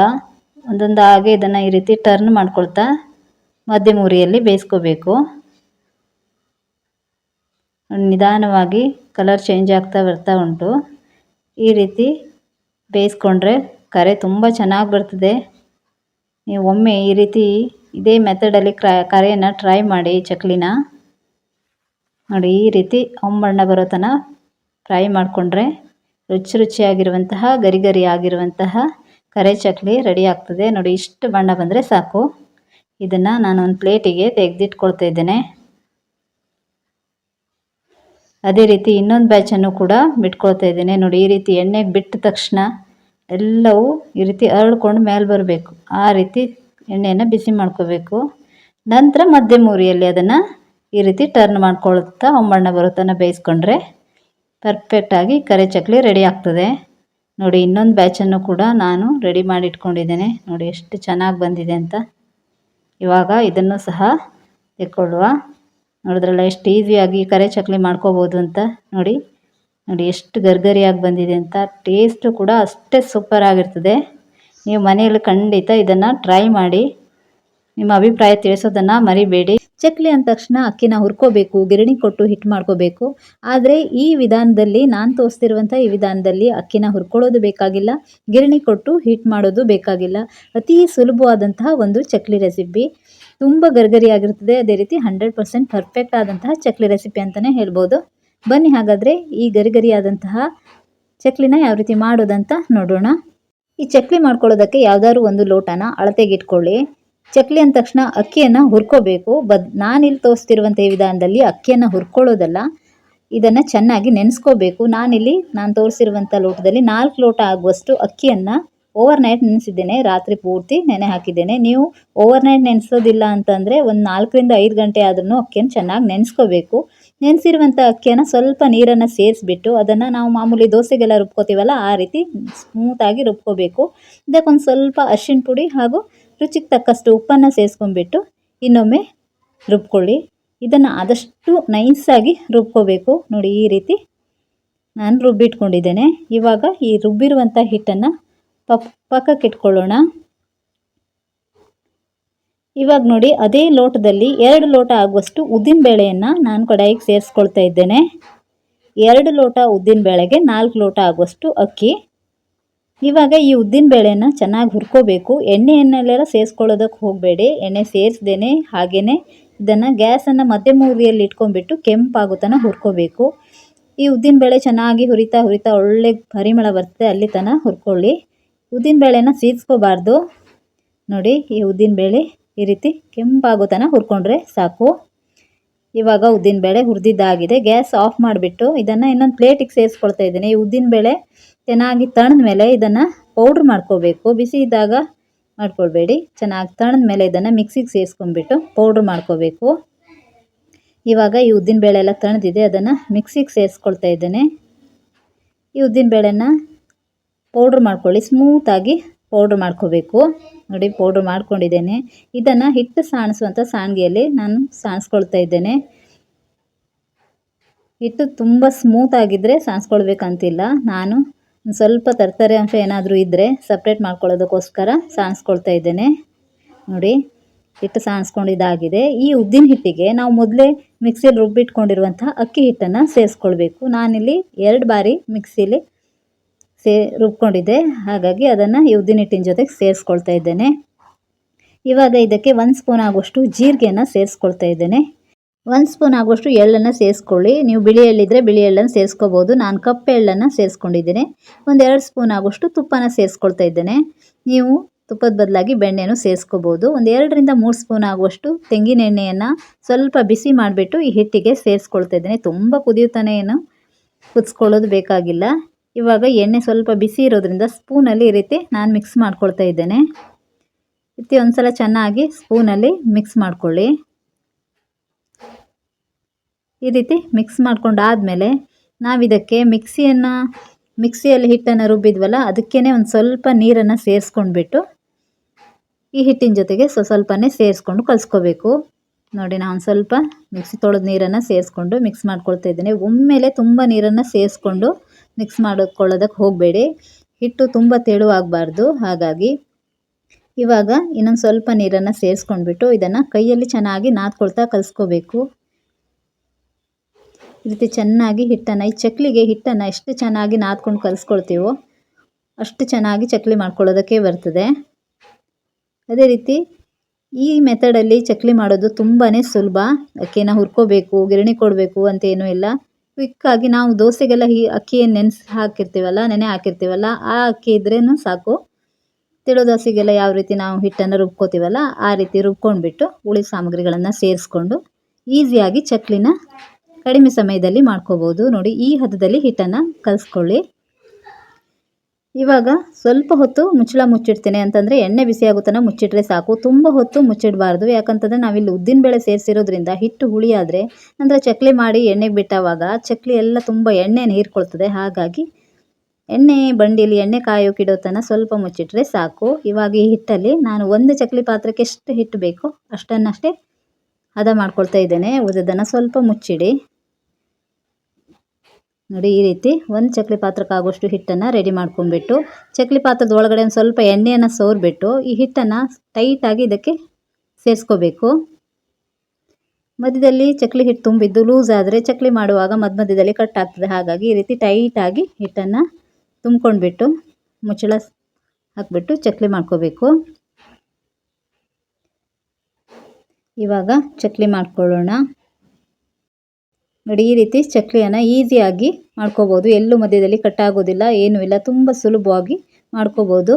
ಒಂದೊಂದಾಗಿ ಇದನ್ನು ಈ ರೀತಿ ಟರ್ನ್ ಮಾಡ್ಕೊಳ್ತಾ ಮಧ್ಯಮ ಉರಿಯಲ್ಲಿ ಬೇಯಿಸ್ಕೋಬೇಕು. ನಿಧಾನವಾಗಿ ಕಲರ್ ಚೇಂಜ್ ಆಗ್ತಾ ಬರ್ತಾ ಉಂಟು. ಈ ರೀತಿ ಬೇಯಿಸ್ಕೊಂಡ್ರೆ ಕರೆ ತುಂಬ ಚೆನ್ನಾಗಿ ಬರ್ತದೆ. ನೀವು ಒಮ್ಮೆ ಈ ರೀತಿ ಇದೇ ಮೆಥಡಲ್ಲಿ ಕ್ರ, ಕರೆಯನ್ನು ಟ್ರೈ ಮಾಡಿ ಚಕ್ಲಿನ. ನೋಡಿ, ಈ ರೀತಿ ಒಂಬಣ್ಣ ಬರೋ ತನಕ ಫ್ರೈ ಮಾಡಿಕೊಂಡ್ರೆ ರುಚಿ ರುಚಿಯಾಗಿರುವಂತಹ ಗರಿ ಗರಿ ಆಗಿರುವಂತಹ ಕರೆ ಚಕ್ಲಿ ರೆಡಿ ಆಗ್ತದೆ. ನೋಡಿ, ಇಷ್ಟು ಬಣ್ಣ ಬಂದರೆ ಸಾಕು. ಇದನ್ನು ನಾನು ಒಂದು ಪ್ಲೇಟಿಗೆ ತೆಗೆದಿಟ್ಕೊಳ್ತಾ ಇದ್ದೇನೆ. ಅದೇ ರೀತಿ ಇನ್ನೊಂದು ಬ್ಯಾಚನ್ನು ಕೂಡ ಬಿಟ್ಕೊಳ್ತಾ ಇದ್ದೀನಿ. ನೋಡಿ, ಈ ರೀತಿ ಎಣ್ಣೆಗೆ ಬಿಟ್ಟ ತಕ್ಷಣ ಎಲ್ಲವೂ ಈ ರೀತಿ ಅರಳ್ಕೊಂಡು ಮೇಲೆ ಬರಬೇಕು. ಆ ರೀತಿ ಎಣ್ಣೆಯನ್ನು ಬಿಸಿ ಮಾಡ್ಕೋಬೇಕು. ನಂತರ ಮಧ್ಯಮ ಉರಿಯಲ್ಲಿ ಅದನ್ನು ಈ ರೀತಿ ಟರ್ನ್ ಮಾಡ್ಕೊಳ್ತಾ ಹೊಂಬಣ್ಣ ಬರೋತನ ಬೇಯಿಸ್ಕೊಂಡ್ರೆ ಪರ್ಫೆಕ್ಟಾಗಿ ಕರೆ ಚಕ್ಲಿ ರೆಡಿ ಆಗ್ತದೆ. ನೋಡಿ, ಇನ್ನೊಂದು ಬ್ಯಾಚನ್ನು ಕೂಡ ನಾನು ರೆಡಿ ಮಾಡಿ ಇಟ್ಕೊಂಡಿದ್ದೇನೆ. ನೋಡಿ, ಎಷ್ಟು ಚೆನ್ನಾಗಿ ಬಂದಿದೆ ಅಂತ. ಇವಾಗ ಇದನ್ನು ಸಹ ತೆಕ್ಕೊಳ್ಳುವ ನೋಡಿದ್ರಲ್ಲ, ಎಷ್ಟು ಈಸಿಯಾಗಿ ಕರೆ ಚಕ್ಲಿ ಮಾಡ್ಕೋಬೋದು ಅಂತ ನೋಡಿ. ನೋಡಿ, ಎಷ್ಟು ಗರ್ಗರಿಯಾಗಿ ಬಂದಿದೆ ಅಂತ. ಟೇಸ್ಟು ಕೂಡ ಅಷ್ಟೇ ಸೂಪರ್ ಆಗಿರ್ತದೆ. ನೀವು ಮನೆಯಲ್ಲಿ ಖಂಡಿತ ಇದನ್ನು ಟ್ರೈ ಮಾಡಿ. ನಿಮ್ಮ ಅಭಿಪ್ರಾಯ ತಿಳಿಸೋದನ್ನು ಮರಿಬೇಡಿ. ಚಕ್ಲಿ ಅಂದ ತಕ್ಷಣ ಅಕ್ಕಿನ ಹುರ್ಕೋಬೇಕು, ಗಿರಣಿ ಕೊಟ್ಟು ಹಿಟ್ಟು ಮಾಡ್ಕೋಬೇಕು. ಆದರೆ ಈ ವಿಧಾನದಲ್ಲಿ, ನಾನು ತೋರಿಸ್ತಿರುವಂಥ ಈ ವಿಧಾನದಲ್ಲಿ ಅಕ್ಕಿನ ಹುರ್ಕೊಳ್ಳೋದು ಬೇಕಾಗಿಲ್ಲ, ಗಿರಣಿ ಕೊಟ್ಟು ಹಿಟ್ ಮಾಡೋದು ಬೇಕಾಗಿಲ್ಲ. ಅತಿ ಸುಲಭವಾದಂತಹ ಒಂದು ಚಕ್ಲಿ ರೆಸಿಪಿ ತುಂಬ ಗರ್ಗರಿಯಾಗಿರ್ತದೆ ಅದೇ ರೀತಿ ಹಂಡ್ರೆಡ್ ಪರ್ಸೆಂಟ್ ಪರ್ಫೆಕ್ಟ್ ಆದಂತಹ ಚಕ್ಲಿ ರೆಸಿಪಿ ಅಂತಲೇ ಹೇಳ್ಬೋದು. ಬನ್ನಿ ಹಾಗಾದರೆ ಈ ಗರಿಗರಿಯಾದಂತಹ ಚಕ್ಲಿನ ಯಾವ ರೀತಿ ಮಾಡೋದಂತ ನೋಡೋಣ. ಈ ಚಕ್ಲಿ ಮಾಡ್ಕೊಳ್ಳೋದಕ್ಕೆ ಯಾವ್ದಾದ್ರು ಒಂದು ಲೋಟನ ಅಳತೆಗಿಟ್ಕೊಳ್ಳಿ ಚಕ್ಲಿ ಅಂದ ತಕ್ಷಣ ಅಕ್ಕಿಯನ್ನು ಹುರ್ಕೋಬೇಕು. ಬದ್ ನಾನಿಲ್ಲಿ ತೋರಿಸ್ತಿರುವಂಥ ವಿಧಾನದಲ್ಲಿ ಅಕ್ಕಿಯನ್ನು ಹುರ್ಕೊಳ್ಳೋದಲ್ಲ. ಇದನ್ನು ಚೆನ್ನಾಗಿ ನೆನೆಸ್ಕೋಬೇಕು. ನಾನಿಲ್ಲಿ, ನಾನು ತೋರಿಸಿರುವಂಥ ಲೋಟದಲ್ಲಿ ನಾಲ್ಕು ಲೋಟ ಆಗುವಷ್ಟು ಅಕ್ಕಿಯನ್ನು ಓವರ್ ನೈಟ್ ನೆನೆಸಿದ್ದೇನೆ, ರಾತ್ರಿ ಪೂರ್ತಿ ನೆನೆ ಹಾಕಿದ್ದೇನೆ. ನೀವು ಓವರ್ ನೈಟ್ ನೆನೆಸೋದಿಲ್ಲ ಅಂತಂದರೆ ಒಂದು ನಾಲ್ಕರಿಂದ ಐದು ಗಂಟೆ ಆದ್ರೂ ಅಕ್ಕಿಯನ್ನು ಚೆನ್ನಾಗಿ ನೆನೆಸ್ಕೋಬೇಕು. ನೆನೆಸಿರುವಂಥ ಅಕ್ಕಿಯನ್ನು ಸ್ವಲ್ಪ ನೀರನ್ನು ಸೇರಿಸ್ಬಿಟ್ಟು ಅದನ್ನು ನಾವು ಮಾಮೂಲಿ ದೋಸೆಗೆಲ್ಲ ರುಬ್ಕೋತೀವಲ್ಲ, ಆ ರೀತಿ ಸ್ಮೂತಾಗಿ ರುಬ್ಕೋಬೇಕು. ಇದಕ್ಕೊಂದು ಸ್ವಲ್ಪ ಅರಿಶಿಣ ಪುಡಿ ಹಾಗೂ ರುಚಿಗೆ ತಕ್ಕಷ್ಟು ಉಪ್ಪನ್ನು ಸೇರಿಸ್ಕೊಂಡ್ಬಿಟ್ಟು ಇನ್ನೊಮ್ಮೆ ರುಬ್ಕೊಳ್ಳಿ. ಇದನ್ನು ಆದಷ್ಟು ನೈಸಾಗಿ ರುಬ್ಕೋಬೇಕು. ನೋಡಿ ಈ ರೀತಿ ನಾನು ರುಬ್ಬಿಟ್ಕೊಂಡಿದ್ದೇನೆ. ಇವಾಗ ಈ ರುಬ್ಬಿರುವಂಥ ಹಿಟ್ಟನ್ನು ಪಕ್ ಪಕ್ಕಕ್ಕೆ ಇಟ್ಕೊಳ್ಳೋಣ ಇವಾಗ ನೋಡಿ, ಅದೇ ಲೋಟದಲ್ಲಿ ಎರಡು ಲೋಟ ಆಗುವಷ್ಟು ಉದ್ದಿನ ಬೇಳೆಯನ್ನು ನಾನು ಕಡಾಯಿಗೆ ಸೇರಿಸ್ಕೊಳ್ತಾ ಇದ್ದೇನೆ. ಎರಡು ಲೋಟ ಉದ್ದಿನ ಬೇಳೆಗೆ ನಾಲ್ಕು ಲೋಟ ಆಗುವಷ್ಟು ಅಕ್ಕಿ. ಇವಾಗ ಈ ಉದ್ದಿನ ಬೇಳೆಯನ್ನು ಚೆನ್ನಾಗಿ ಹುರ್ಕೋಬೇಕು. ಎಣ್ಣೆಯನ್ನೆಲ್ಲ ಸೇರಿಸ್ಕೊಳ್ಳೋದಕ್ಕೆ ಹೋಗಬೇಡಿ. ಎಣ್ಣೆ ಸೇರಿಸ್ದೇನೆ ಹಾಗೆಯೇ ಇದನ್ನು ಗ್ಯಾಸನ್ನು ಮಧ್ಯಮ ಉರಿಯಲ್ಲಿ ಇಟ್ಕೊಂಡ್ಬಿಟ್ಟು ಕೆಂಪಾಗೋ ಹುರ್ಕೋಬೇಕು. ಈ ಉದ್ದಿನ ಬೇಳೆ ಚೆನ್ನಾಗಿ ಹುರಿತಾ ಹುರಿತಾ ಒಳ್ಳೆ ಪರಿಮಳ ಬರ್ತದೆ, ಅಲ್ಲಿ ತನಕ ಹುರ್ಕೊಳ್ಳಿ. ಉದ್ದಿನ ಬೇಳೆನ ಸೀಸ್ಕೋಬಾರ್ದು ನೋಡಿ, ಈ ಉದ್ದಿನ ಬೇಳೆ ಈ ರೀತಿ ಕೆಂಪಾಗೋ ತನಕ ಹುರ್ಕೊಂಡ್ರೆ ಸಾಕು. ಇವಾಗ ಉದ್ದಿನ ಬೇಳೆ ಹುರಿದಿದ್ದಾಗಿದೆ. ಗ್ಯಾಸ್ ಆಫ್ ಮಾಡಿಬಿಟ್ಟು ಇದನ್ನು ಇನ್ನೊಂದು ಪ್ಲೇಟಿಗೆ ಸೇರಿಸ್ಕೊಳ್ತಾ ಇದ್ದೀನಿ. ಈ ಉದ್ದಿನ ಬೇಳೆ ಚೆನ್ನಾಗಿ ತಣದ ಮೇಲೆ ಇದನ್ನು ಪೌಡ್ರ್ ಮಾಡ್ಕೋಬೇಕು. ಬಿಸಿ ಇದ್ದಾಗ ಮಾಡ್ಕೊಳ್ಬೇಡಿ. ಚೆನ್ನಾಗಿ ತಣದ ಮೇಲೆ ಇದನ್ನು ಮಿಕ್ಸಿಗೆ ಸೇರಿಸ್ಕೊಂಡ್ಬಿಟ್ಟು ಪೌಡ್ರ್ ಮಾಡ್ಕೋಬೇಕು. ಇವಾಗ ಈ ಉದ್ದಿನ ಬೇಳೆ ಎಲ್ಲ ತಣ್ದಿದೆ ಅದನ್ನು ಮಿಕ್ಸಿಗೆ ಸೇರಿಸ್ಕೊಳ್ತಾ ಇದ್ದೇನೆ. ಈ ಉದ್ದಿನ ಬೇಳೆನ ಪೌಡ್ರ್ ಮಾಡ್ಕೊಳ್ಳಿ. ಸ್ಮೂತಾಗಿ ಪೌಡ್ರ್ ಮಾಡ್ಕೋಬೇಕು. ನೋಡಿ, ಪೌಡ್ರ್ ಮಾಡ್ಕೊಂಡಿದ್ದೇನೆ. ಇದನ್ನು ಹಿಟ್ಟು ಸಾಣಿಸುವಂಥ ಸಾಣಿಗೆಯಲ್ಲಿ ನಾನು ಸಾಣಿಸ್ಕೊಳ್ತಾ ಇದ್ದೇನೆ. ಹಿಟ್ಟು ತುಂಬ ಸ್ಮೂತ್ ಆಗಿದ್ದರೆ ಸಾಣಿಸ್ಕೊಳ್ಬೇಕಂತಿಲ್ಲ. ನಾನು ಸ್ವಲ್ಪ ತರ್ತರೆ ಅಂಶ ಏನಾದರೂ ಇದ್ದರೆ ಸಪ್ರೇಟ್ ಮಾಡ್ಕೊಳ್ಳೋದಕ್ಕೋಸ್ಕರ ಸಾಣಿಸ್ಕೊಳ್ತಾ ಇದ್ದೇನೆ. ನೋಡಿ, ಹಿಟ್ಟು ಸಾಣಿಸ್ಕೊಂಡಿದ್ದಾಗಿದೆ ಈ ಉದ್ದಿನ ಹಿಟ್ಟಿಗೆ ನಾವು ಮೊದಲೇ ಮಿಕ್ಸಿಯಲ್ಲಿ ರುಬ್ಬಿಟ್ಕೊಂಡಿರುವಂಥ ಅಕ್ಕಿ ಹಿಟ್ಟನ್ನು ಸೇರಿಸ್ಕೊಳ್ಬೇಕು. ನಾನಿಲ್ಲಿ ಎರಡು ಬಾರಿ ಮಿಕ್ಸಿಲಿ ಸೇ, ರುಬ್ಕೊಂಡಿದ್ದೆ. ಹಾಗಾಗಿ ಅದನ್ನು ಉದ್ದಿನ ಹಿಟ್ಟಿನ ಜೊತೆಗೆ ಸೇರಿಸ್ಕೊಳ್ತಾ ಇದ್ದೇನೆ. ಇವಾಗ ಇದಕ್ಕೆ ಒಂದು ಸ್ಪೂನ್ ಆಗುವಷ್ಟು ಜೀರಿಗೆಯನ್ನು ಸೇರಿಸ್ಕೊಳ್ತಾ ಇದ್ದೇನೆ. ಒಂದು ಸ್ಪೂನ್ ಆಗುವಷ್ಟು ಎಳ್ಳನ್ನು ಸೇರಿಸ್ಕೊಳ್ಳಿ. ನೀವು ಬಿಳಿ ಎಳ್ಳಿದ್ರೆ ಬಿಳಿ ಎಳ್ಳನ್ನು ಸೇರಿಸ್ಕೋಬೋದು. ನಾನು ಕಪ್ಪು ಎಳ್ಳನ್ನು ಸೇರಿಸ್ಕೊಂಡಿದ್ದೇನೆ. ಒಂದು ಎರಡು ಸ್ಪೂನ್ ಆಗುವಷ್ಟು ತುಪ್ಪನ ಸೇರಿಸ್ಕೊಳ್ತಾ ಇದ್ದೇನೆ. ನೀವು ತುಪ್ಪದ ಬದಲಾಗಿ ಬೆಣ್ಣೆನೂ ಸೇರಿಸ್ಕೋಬೋದು. ಒಂದು ಎರಡರಿಂದ ಮೂರು ಸ್ಪೂನ್ ಆಗುವಷ್ಟು ತೆಂಗಿನ ಎಣ್ಣೆಯನ್ನು ಸ್ವಲ್ಪ ಬಿಸಿ ಮಾಡಿಬಿಟ್ಟು ಈ ಹಿಟ್ಟಿಗೆ ಸೇರಿಸ್ಕೊಳ್ತಾ ಇದ್ದೇನೆ. ತುಂಬ ಕುದಿಯುತ್ತಾನೆ ಏನು? ಕುದಿಸ್ಕೊಳ್ಳೋದು ಬೇಕಾಗಿಲ್ಲ. ಇವಾಗ ಎಣ್ಣೆ ಸ್ವಲ್ಪ ಬಿಸಿ ಇರೋದ್ರಿಂದ ಸ್ಪೂನಲ್ಲಿ ಈ ರೀತಿ ನಾನು ಮಿಕ್ಸ್ ಮಾಡ್ಕೊಳ್ತಾ ಇದ್ದೇನೆ. ರೀತಿ ಒಂದ್ಸಲ ಚೆನ್ನಾಗಿ ಸ್ಪೂನಲ್ಲಿ ಮಿಕ್ಸ್ ಮಾಡ್ಕೊಳ್ಳಿ. ಈ ರೀತಿ ಮಿಕ್ಸ್ ಮಾಡ್ಕೊಂಡಾದಮೇಲೆ ನಾವಿದಕ್ಕೆ ಮಿಕ್ಸಿಯನ್ನು, ಮಿಕ್ಸಿಯಲ್ಲಿ ಹಿಟ್ಟನ್ನು ರುಬ್ಬಿದ್ವಲ್ಲ ಅದಕ್ಕೇ ಒಂದು ಸ್ವಲ್ಪ ನೀರನ್ನು ಸೇರಿಸ್ಕೊಂಡ್ಬಿಟ್ಟು ಈ ಹಿಟ್ಟಿನ ಜೊತೆಗೆ ಸ್ವ ಸ್ವಲ್ಪನೇ ಸೇರಿಸ್ಕೊಂಡು ಕಲಿಸ್ಕೋಬೇಕು. ನೋಡಿ ನಾನು ಸ್ವಲ್ಪ ಮಿಕ್ಸಿ ತೊಳೆದ ನೀರನ್ನು ಸೇರಿಸ್ಕೊಂಡು ಮಿಕ್ಸ್ ಮಾಡ್ಕೊಳ್ತಾ ಇದ್ದೇನೆ. ಒಮ್ಮೆಲೆ ತುಂಬ ನೀರನ್ನು ಸೇರಿಸ್ಕೊಂಡು ಮಿಕ್ಸ್ ಮಾಡಿಕೊಳ್ಳೋದಕ್ಕೆ ಹೋಗಬೇಡಿ. ಹಿಟ್ಟು ತುಂಬ ತೆಳುವಾಗಬಾರ್ದು. ಹಾಗಾಗಿ ಇವಾಗ ಇನ್ನೊಂದು ಸ್ವಲ್ಪ ನೀರನ್ನು ಸೇರಿಸ್ಕೊಂಡ್ಬಿಟ್ಟು ಇದನ್ನು ಕೈಯಲ್ಲಿ ಚೆನ್ನಾಗಿ ನಾದ್ಕೊಳ್ತಾ ಕಲಿಸ್ಕೋಬೇಕು. ಈ ರೀತಿ ಚೆನ್ನಾಗಿ ಹಿಟ್ಟನ್ನು, ಈ ಚಕ್ಲಿಗೆ ಹಿಟ್ಟನ್ನು ಎಷ್ಟು ಚೆನ್ನಾಗಿ ನಾದ್ಕೊಂಡು ಕಲಿಸ್ಕೊಳ್ತೀವೋ ಅಷ್ಟು ಚೆನ್ನಾಗಿ ಚಕ್ಲಿ ಮಾಡ್ಕೊಳ್ಳೋದಕ್ಕೆ ಬರ್ತದೆ. ಅದೇ ರೀತಿ ಈ ಮೆಥಡಲ್ಲಿ ಚಕ್ಲಿ ಮಾಡೋದು ತುಂಬಾ ಸುಲಭ. ಅಕ್ಕಿನ ಹುರ್ಕೋಬೇಕು, ಗಿರಣಿ ಕೊಡಬೇಕು ಅಂತ ಏನೂ ಇಲ್ಲ. ಕ್ವಿಕ್ಕಾಗಿ ನಾವು ದೋಸೆಗೆಲ್ಲ ಈ ಅಕ್ಕಿಯನ್ನು ನೆನೆಸಿ, ಹಾಕಿರ್ತೀವಲ್ಲ, ನೆನೆ ಹಾಕಿರ್ತೀವಲ್ಲ, ಆ ಅಕ್ಕಿ ಇದ್ರೇನು ಸಾಕು. ತಿಳೋ ದೋಸೆಗೆಲ್ಲ ಯಾವ ರೀತಿ ನಾವು ಹಿಟ್ಟನ್ನು ರುಬ್ಕೋತೀವಲ್ಲ, ಆ ರೀತಿ ರುಬ್ಕೊಂಡ್ಬಿಟ್ಟು ಉಳಿ ಸಾಮಗ್ರಿಗಳನ್ನು ಸೇರಿಸ್ಕೊಂಡು ಈಸಿಯಾಗಿ ಚಕ್ಲಿನ ಕಡಿಮೆ ಸಮಯದಲ್ಲಿ ಮಾಡ್ಕೋಬೋದು. ನೋಡಿ, ಈ ಹದದಲ್ಲಿ ಹಿಟ್ಟನ್ನು ಕಲಿಸ್ಕೊಳ್ಳಿ. ಇವಾಗ ಸ್ವಲ್ಪ ಹೊತ್ತು ಮುಚ್ಚಳ ಮುಚ್ಚಿಡ್ತೇನೆ ಅಂತಂದರೆ ಎಣ್ಣೆ ಬಿಸಿ ಆಗುತ್ತಾನ ಮುಚ್ಚಿಟ್ರೆ ಸಾಕು. ತುಂಬ ಹೊತ್ತು ಮುಚ್ಚಿಡಬಾರ್ದು. ಯಾಕಂತಂದರೆ ನಾವಿಲ್ಲಿ ಉದ್ದಿನಬೇಳೆ ಸೇರಿಸಿರೋದ್ರಿಂದ ಹಿಟ್ಟು ಹುಳಿ ಆದರೆ ನಂತರ ಚಕ್ಲಿ ಮಾಡಿ ಎಣ್ಣೆಗೆ ಬಿಟ್ಟಾವಾಗ ಚಕ್ಲಿ ಎಲ್ಲ ತುಂಬ ಎಣ್ಣೆ ಹೀರ್ಕೊಳ್ತದೆ ಹಾಗಾಗಿ ಎಣ್ಣೆ ಬಂಡಿಲಿ ಎಣ್ಣೆ ಕಾಯೋಕ್ಕಿಡೋ ತನಕ ಸ್ವಲ್ಪ ಮುಚ್ಚಿಟ್ರೆ ಸಾಕು. ಇವಾಗ ಈ ಹಿಟ್ಟಲ್ಲಿ ನಾನು ಒಂದು ಚಕ್ಲಿ ಪಾತ್ರಕ್ಕೆ ಎಷ್ಟು ಹಿಟ್ಟು ಬೇಕೋ ಅಷ್ಟನ್ನಷ್ಟೇ ಹದ ಮಾಡ್ಕೊಳ್ತಾ ಇದ್ದೇನೆ. ಉದ್ದದನ್ನು ಸ್ವಲ್ಪ ಮುಚ್ಚಿಡಿ. ನೋಡಿ, ಈ ರೀತಿ ಒಂದು ಚಕ್ಲಿ ಆಗೋಷ್ಟು ಹಿಟ್ಟನ್ನು ರೆಡಿ ಮಾಡ್ಕೊಂಡ್ಬಿಟ್ಟು, ಚಕ್ಲಿ ಪಾತ್ರದ ಒಳಗಡೆ ಒಂದು ಸ್ವಲ್ಪ ಎಣ್ಣೆಯನ್ನು ಸೋರ್ಬಿಟ್ಟು, ಈ ಹಿಟ್ಟನ್ನು ಟೈಟಾಗಿ ಇದಕ್ಕೆ ಸೇರಿಸ್ಕೋಬೇಕು. ಮಧ್ಯದಲ್ಲಿ ಚಕ್ಲಿ ಹಿಟ್ಟು ತುಂಬಿದ್ದು ಲೂಸ್ ಆದರೆ ಚಕ್ಲಿ ಮಾಡುವಾಗ ಮಧ್ಯ ಮಧ್ಯದಲ್ಲಿ ಕಟ್ ಆಗ್ತದೆ. ಹಾಗಾಗಿ ಈ ರೀತಿ ಟೈಟಾಗಿ ಹಿಟ್ಟನ್ನು ತುಂಬ್ಕೊಂಡ್ಬಿಟ್ಟು, ಮುಚ್ಚಳ ಹಾಕ್ಬಿಟ್ಟು ಚಕ್ಲಿ ಮಾಡ್ಕೋಬೇಕು. ಇವಾಗ ಚಕ್ಲಿ ಮಾಡ್ಕೊಳ್ಳೋಣ. ನೋಡಿ, ಈ ರೀತಿ ಚಕ್ಲಿಯನ್ನು ಈಸಿಯಾಗಿ ಮಾಡ್ಕೋಬೋದು. ಎಲ್ಲೂ ಮಧ್ಯದಲ್ಲಿ ಕಟ್ಟಾಗೋದಿಲ್ಲ ಏನೂ ಇಲ್ಲ. ತುಂಬ ಸುಲಭವಾಗಿ ಮಾಡ್ಕೋಬೋದು.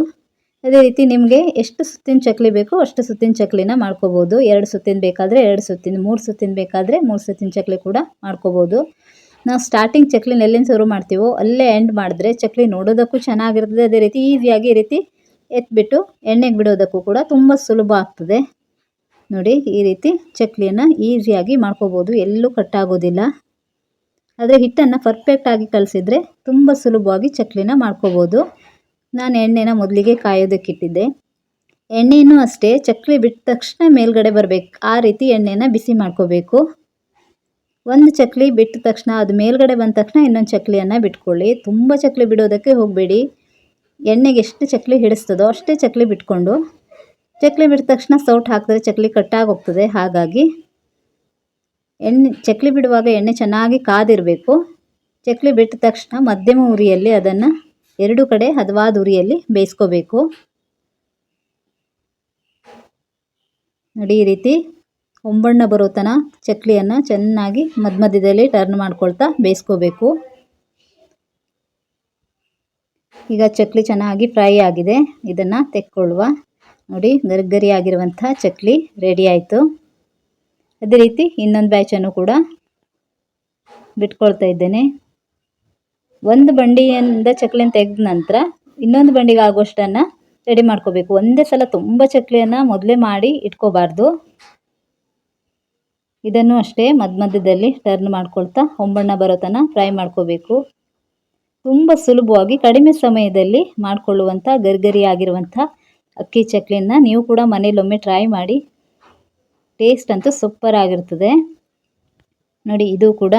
ಅದೇ ರೀತಿ ನಿಮಗೆ ಎಷ್ಟು ಸುತ್ತಿನ ಚಕ್ಲಿ ಬೇಕೋ ಅಷ್ಟು ಸುತ್ತಿನ ಚಕ್ಲಿನ ಮಾಡ್ಕೋಬೋದು. ಎರಡು ಸುತ್ತಿನ ಬೇಕಾದರೆ ಎರಡು ಸುತ್ತಿನ, ಮೂರು ಸುತ್ತಿನ ಬೇಕಾದರೆ ಮೂರು ಸುತ್ತಿನ ಚಕ್ಲಿ ಕೂಡ ಮಾಡ್ಕೋಬೋದು. ನಾವು ಸ್ಟಾರ್ಟಿಂಗ್ ಚಕ್ಲಿನ ಎಲ್ಲಿಂದ ಶುರು ಮಾಡ್ತೀವೋ ಅಲ್ಲೇ ಎಂಡ್ ಮಾಡಿದ್ರೆ ಚಕ್ಲಿ ನೋಡೋದಕ್ಕೂ ಚೆನ್ನಾಗಿರ್ತದೆ. ಅದೇ ರೀತಿ ಈಸಿಯಾಗಿ ಈ ರೀತಿ ಎತ್ಬಿಟ್ಟು ಎಣ್ಣೆಗೆ ಬಿಡೋದಕ್ಕೂ ಕೂಡ ತುಂಬ ಸುಲಭ ಆಗ್ತದೆ. ನೋಡಿ, ಈ ರೀತಿ ಚಕ್ಲಿಯನ್ನು ಈಸಿಯಾಗಿ ಮಾಡ್ಕೋಬೋದು. ಎಲ್ಲೂ ಕಟ್ಟಾಗೋದಿಲ್ಲ. ಆದರೆ ಹಿಟ್ಟನ್ನು ಪರ್ಫೆಕ್ಟಾಗಿ ಕಲಸಿದ್ರೆ ತುಂಬ ಸುಲಭವಾಗಿ ಚಕ್ಲಿನ ಮಾಡ್ಕೋಬೋದು. ನಾನು ಎಣ್ಣೆನ ಮೊದಲಿಗೆ ಕಾಯೋದಕ್ಕಿಟ್ಟಿದ್ದೆ. ಎಣ್ಣೆಯೂ ಅಷ್ಟೇ, ಚಕ್ಲಿ ಬಿಟ್ಟ ತಕ್ಷಣ ಮೇಲ್ಗಡೆ ಬರಬೇಕು. ಆ ರೀತಿ ಎಣ್ಣೆನ ಬಿಸಿ ಮಾಡ್ಕೋಬೇಕು. ಒಂದು ಚಕ್ಲಿ ಬಿಟ್ಟ ತಕ್ಷಣ, ಅದು ಮೇಲ್ಗಡೆ ಬಂದ ತಕ್ಷಣ ಇನ್ನೊಂದು ಚಕ್ಲಿಯನ್ನು ಬಿಟ್ಕೊಳ್ಳಿ. ತುಂಬ ಚಕ್ಲಿ ಬಿಡೋದಕ್ಕೆ ಹೋಗಬೇಡಿ. ಎಣ್ಣೆಗೆ ಎಷ್ಟು ಚಕ್ಲಿ ಹಿಡಿಸ್ತದೋ ಅಷ್ಟೇ ಚಕ್ಲಿ ಬಿಟ್ಕೊಂಡು ಚಕ್ಲಿ ಬಿಟ್ಟ ತಕ್ಷಣ ಸೌಟ್ ಹಾಕಿದ್ರೆ ಚಕ್ಲಿ ಕಟ್ಟಾಗಿ ಹೋಗ್ತದೆ ಹಾಗಾಗಿ ಎಣ್ಣೆ, ಚಕ್ಲಿ ಬಿಡುವಾಗ ಎಣ್ಣೆ ಚೆನ್ನಾಗಿ ಕಾದಿರಬೇಕು. ಚಕ್ಕಲಿ ಬಿಟ್ಟ ತಕ್ಷಣ ಮಧ್ಯಮ ಉರಿಯಲ್ಲಿ ಅದನ್ನು ಎರಡು ಕಡೆ ಹದವಾದ ಉರಿಯಲ್ಲಿ ಬೇಯಿಸ್ಕೋಬೇಕು. ನೋಡಿ, ಈ ರೀತಿ ಒಂಬಣ್ಣ ಬರೋ ತನಕ ಚಕ್ಕಲಿಯನ್ನು ಚೆನ್ನಾಗಿ ಮಧ್ಯ ಮಧ್ಯದಲ್ಲಿ ಟರ್ನ್ ಮಾಡ್ಕೊಳ್ತಾ ಬೇಯಿಸ್ಕೋಬೇಕು. ಈಗ ಚಕ್ಕಲಿ ಚೆನ್ನಾಗಿ ಫ್ರೈ ಆಗಿದೆ. ಇದನ್ನು ತೆಕ್ಕೊಳ್ಳುವ ನೋಡಿ ಗರಿ ಆಗಿರುವಂಥ ಚಕ್ಲಿ ರೆಡಿ ಆಯಿತು. ಅದೇ ರೀತಿ ಇನ್ನೊಂದು ಬ್ಯಾಚನ್ನು ಕೂಡ ಬಿಟ್ಕೊಳ್ತಾ ಇದ್ದೇನೆ. ಒಂದು ಬಂಡಿಯಿಂದ ಚಕ್ಲಿನ ತೆಗೆದ ನಂತರ ಇನ್ನೊಂದು ಬಂಡಿಗೆ ಆಗುವಷ್ಟನ್ನು ರೆಡಿ ಮಾಡ್ಕೋಬೇಕು. ಒಂದೇ ಸಲ ತುಂಬ ಚಕ್ಲಿಯನ್ನು ಮೊದಲೇ ಮಾಡಿ ಇಟ್ಕೋಬಾರ್ದು. ಇದನ್ನು ಅಷ್ಟೇ ಮಧ್ಯ ಮಧ್ಯದಲ್ಲಿ ಟರ್ನ್ ಮಾಡ್ಕೊಳ್ತಾ ಹೊಂಬಣ್ಣ ಬರೋ ತನಕ ಫ್ರೈ ಮಾಡ್ಕೋಬೇಕು. ತುಂಬ ಸುಲಭವಾಗಿ ಕಡಿಮೆ ಸಮಯದಲ್ಲಿ ಮಾಡಿಕೊಳ್ಳುವಂಥ ಗರಿಗರಿ ಆಗಿರುವಂಥ ಅಕ್ಕಿ ಚಕ್ಲಿನ ನೀವು ಕೂಡ ಮನೇಲೊಮ್ಮೆ ಟ್ರೈ ಮಾಡಿ. ಟೇಸ್ಟ್ ಅಂತೂ ಸೂಪರ್ ಆಗಿರ್ತದೆ. ನೋಡಿ, ಇದು ಕೂಡ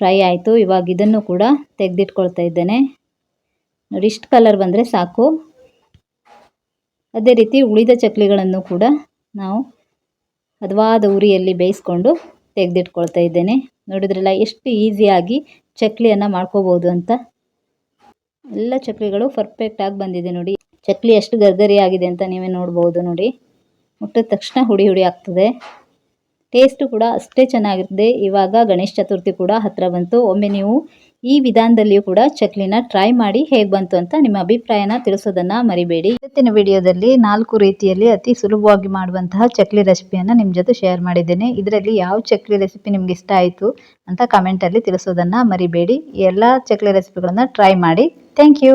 ಫ್ರೈ ಆಯಿತು. ಇವಾಗ ಇದನ್ನು ಕೂಡ ತೆಗೆದಿಟ್ಕೊಳ್ತಾ ಇದ್ದೇನೆ. ನೋಡಿ, ಇಷ್ಟು ಕಲರ್ ಬಂದರೆ ಸಾಕು. ಅದೇ ರೀತಿ ಉಳಿದ ಚಕ್ಲಿಗಳನ್ನು ಕೂಡ ನಾವು ಹದವಾದ ಉರಿಯಲ್ಲಿ ಬೇಯಿಸ್ಕೊಂಡು ತೆಗೆದಿಟ್ಕೊಳ್ತಾ ಇದ್ದೇನೆ. ನೋಡಿದ್ರಲ್ಲ, ಎಷ್ಟು ಈಸಿಯಾಗಿ ಚಕ್ಲಿಯನ್ನು ಮಾಡ್ಕೋಬೋದು ಅಂತ. ಎಲ್ಲ ಚಕ್ಲಿಗಳು ಪರ್ಫೆಕ್ಟಾಗಿ ಬಂದಿದೆ ನೋಡಿ. ಚಕ್ಲಿ ಎಷ್ಟು ಗರ್ಗರಿ ಆಗಿದೆ ಅಂತ ನೀವೇ ನೋಡ್ಬೋದು ನೋಡಿ. ಮುಟ್ಟಿದ ತಕ್ಷಣ ಹುಡಿ ಹುಡಿ ಆಗ್ತದೆ. ಟೇಸ್ಟು ಕೂಡ ಅಷ್ಟೇ ಚೆನ್ನಾಗಿರ್ತದೆ ಇವಾಗ ಗಣೇಶ ಚತುರ್ಥಿ ಕೂಡ ಹತ್ತಿರ ಬಂತು. ಒಮ್ಮೆ ನೀವು ಈ ವಿಧಾನದಲ್ಲಿಯೂ ಕೂಡ ಚಕ್ಲಿನ ಟ್ರೈ ಮಾಡಿ ಹೇಗೆ ಬಂತು ಅಂತ ನಿಮ್ಮ ಅಭಿಪ್ರಾಯನ ತಿಳಿಸೋದನ್ನು ಮರಿಬೇಡಿ. ಇವತ್ತಿನ ವಿಡಿಯೋದಲ್ಲಿ ನಾಲ್ಕು ರೀತಿಯಲ್ಲಿ ಅತಿ ಸುಲಭವಾಗಿ ಮಾಡುವಂತಹ ಚಕ್ಲಿ ರೆಸಿಪಿಯನ್ನು ನಿಮ್ಮ ಜೊತೆ ಶೇರ್ ಮಾಡಿದ್ದೇನೆ. ಇದರಲ್ಲಿ ಯಾವ ಚಕ್ಲಿ ರೆಸಿಪಿ ನಿಮ್ಗೆ ಇಷ್ಟ ಆಯಿತು ಅಂತ ಕಮೆಂಟಲ್ಲಿ ತಿಳಿಸೋದನ್ನು ಮರಿಬೇಡಿ. ಎಲ್ಲ ಚಕ್ಲಿ ರೆಸಿಪಿಗಳನ್ನು ಟ್ರೈ ಮಾಡಿ. Thank you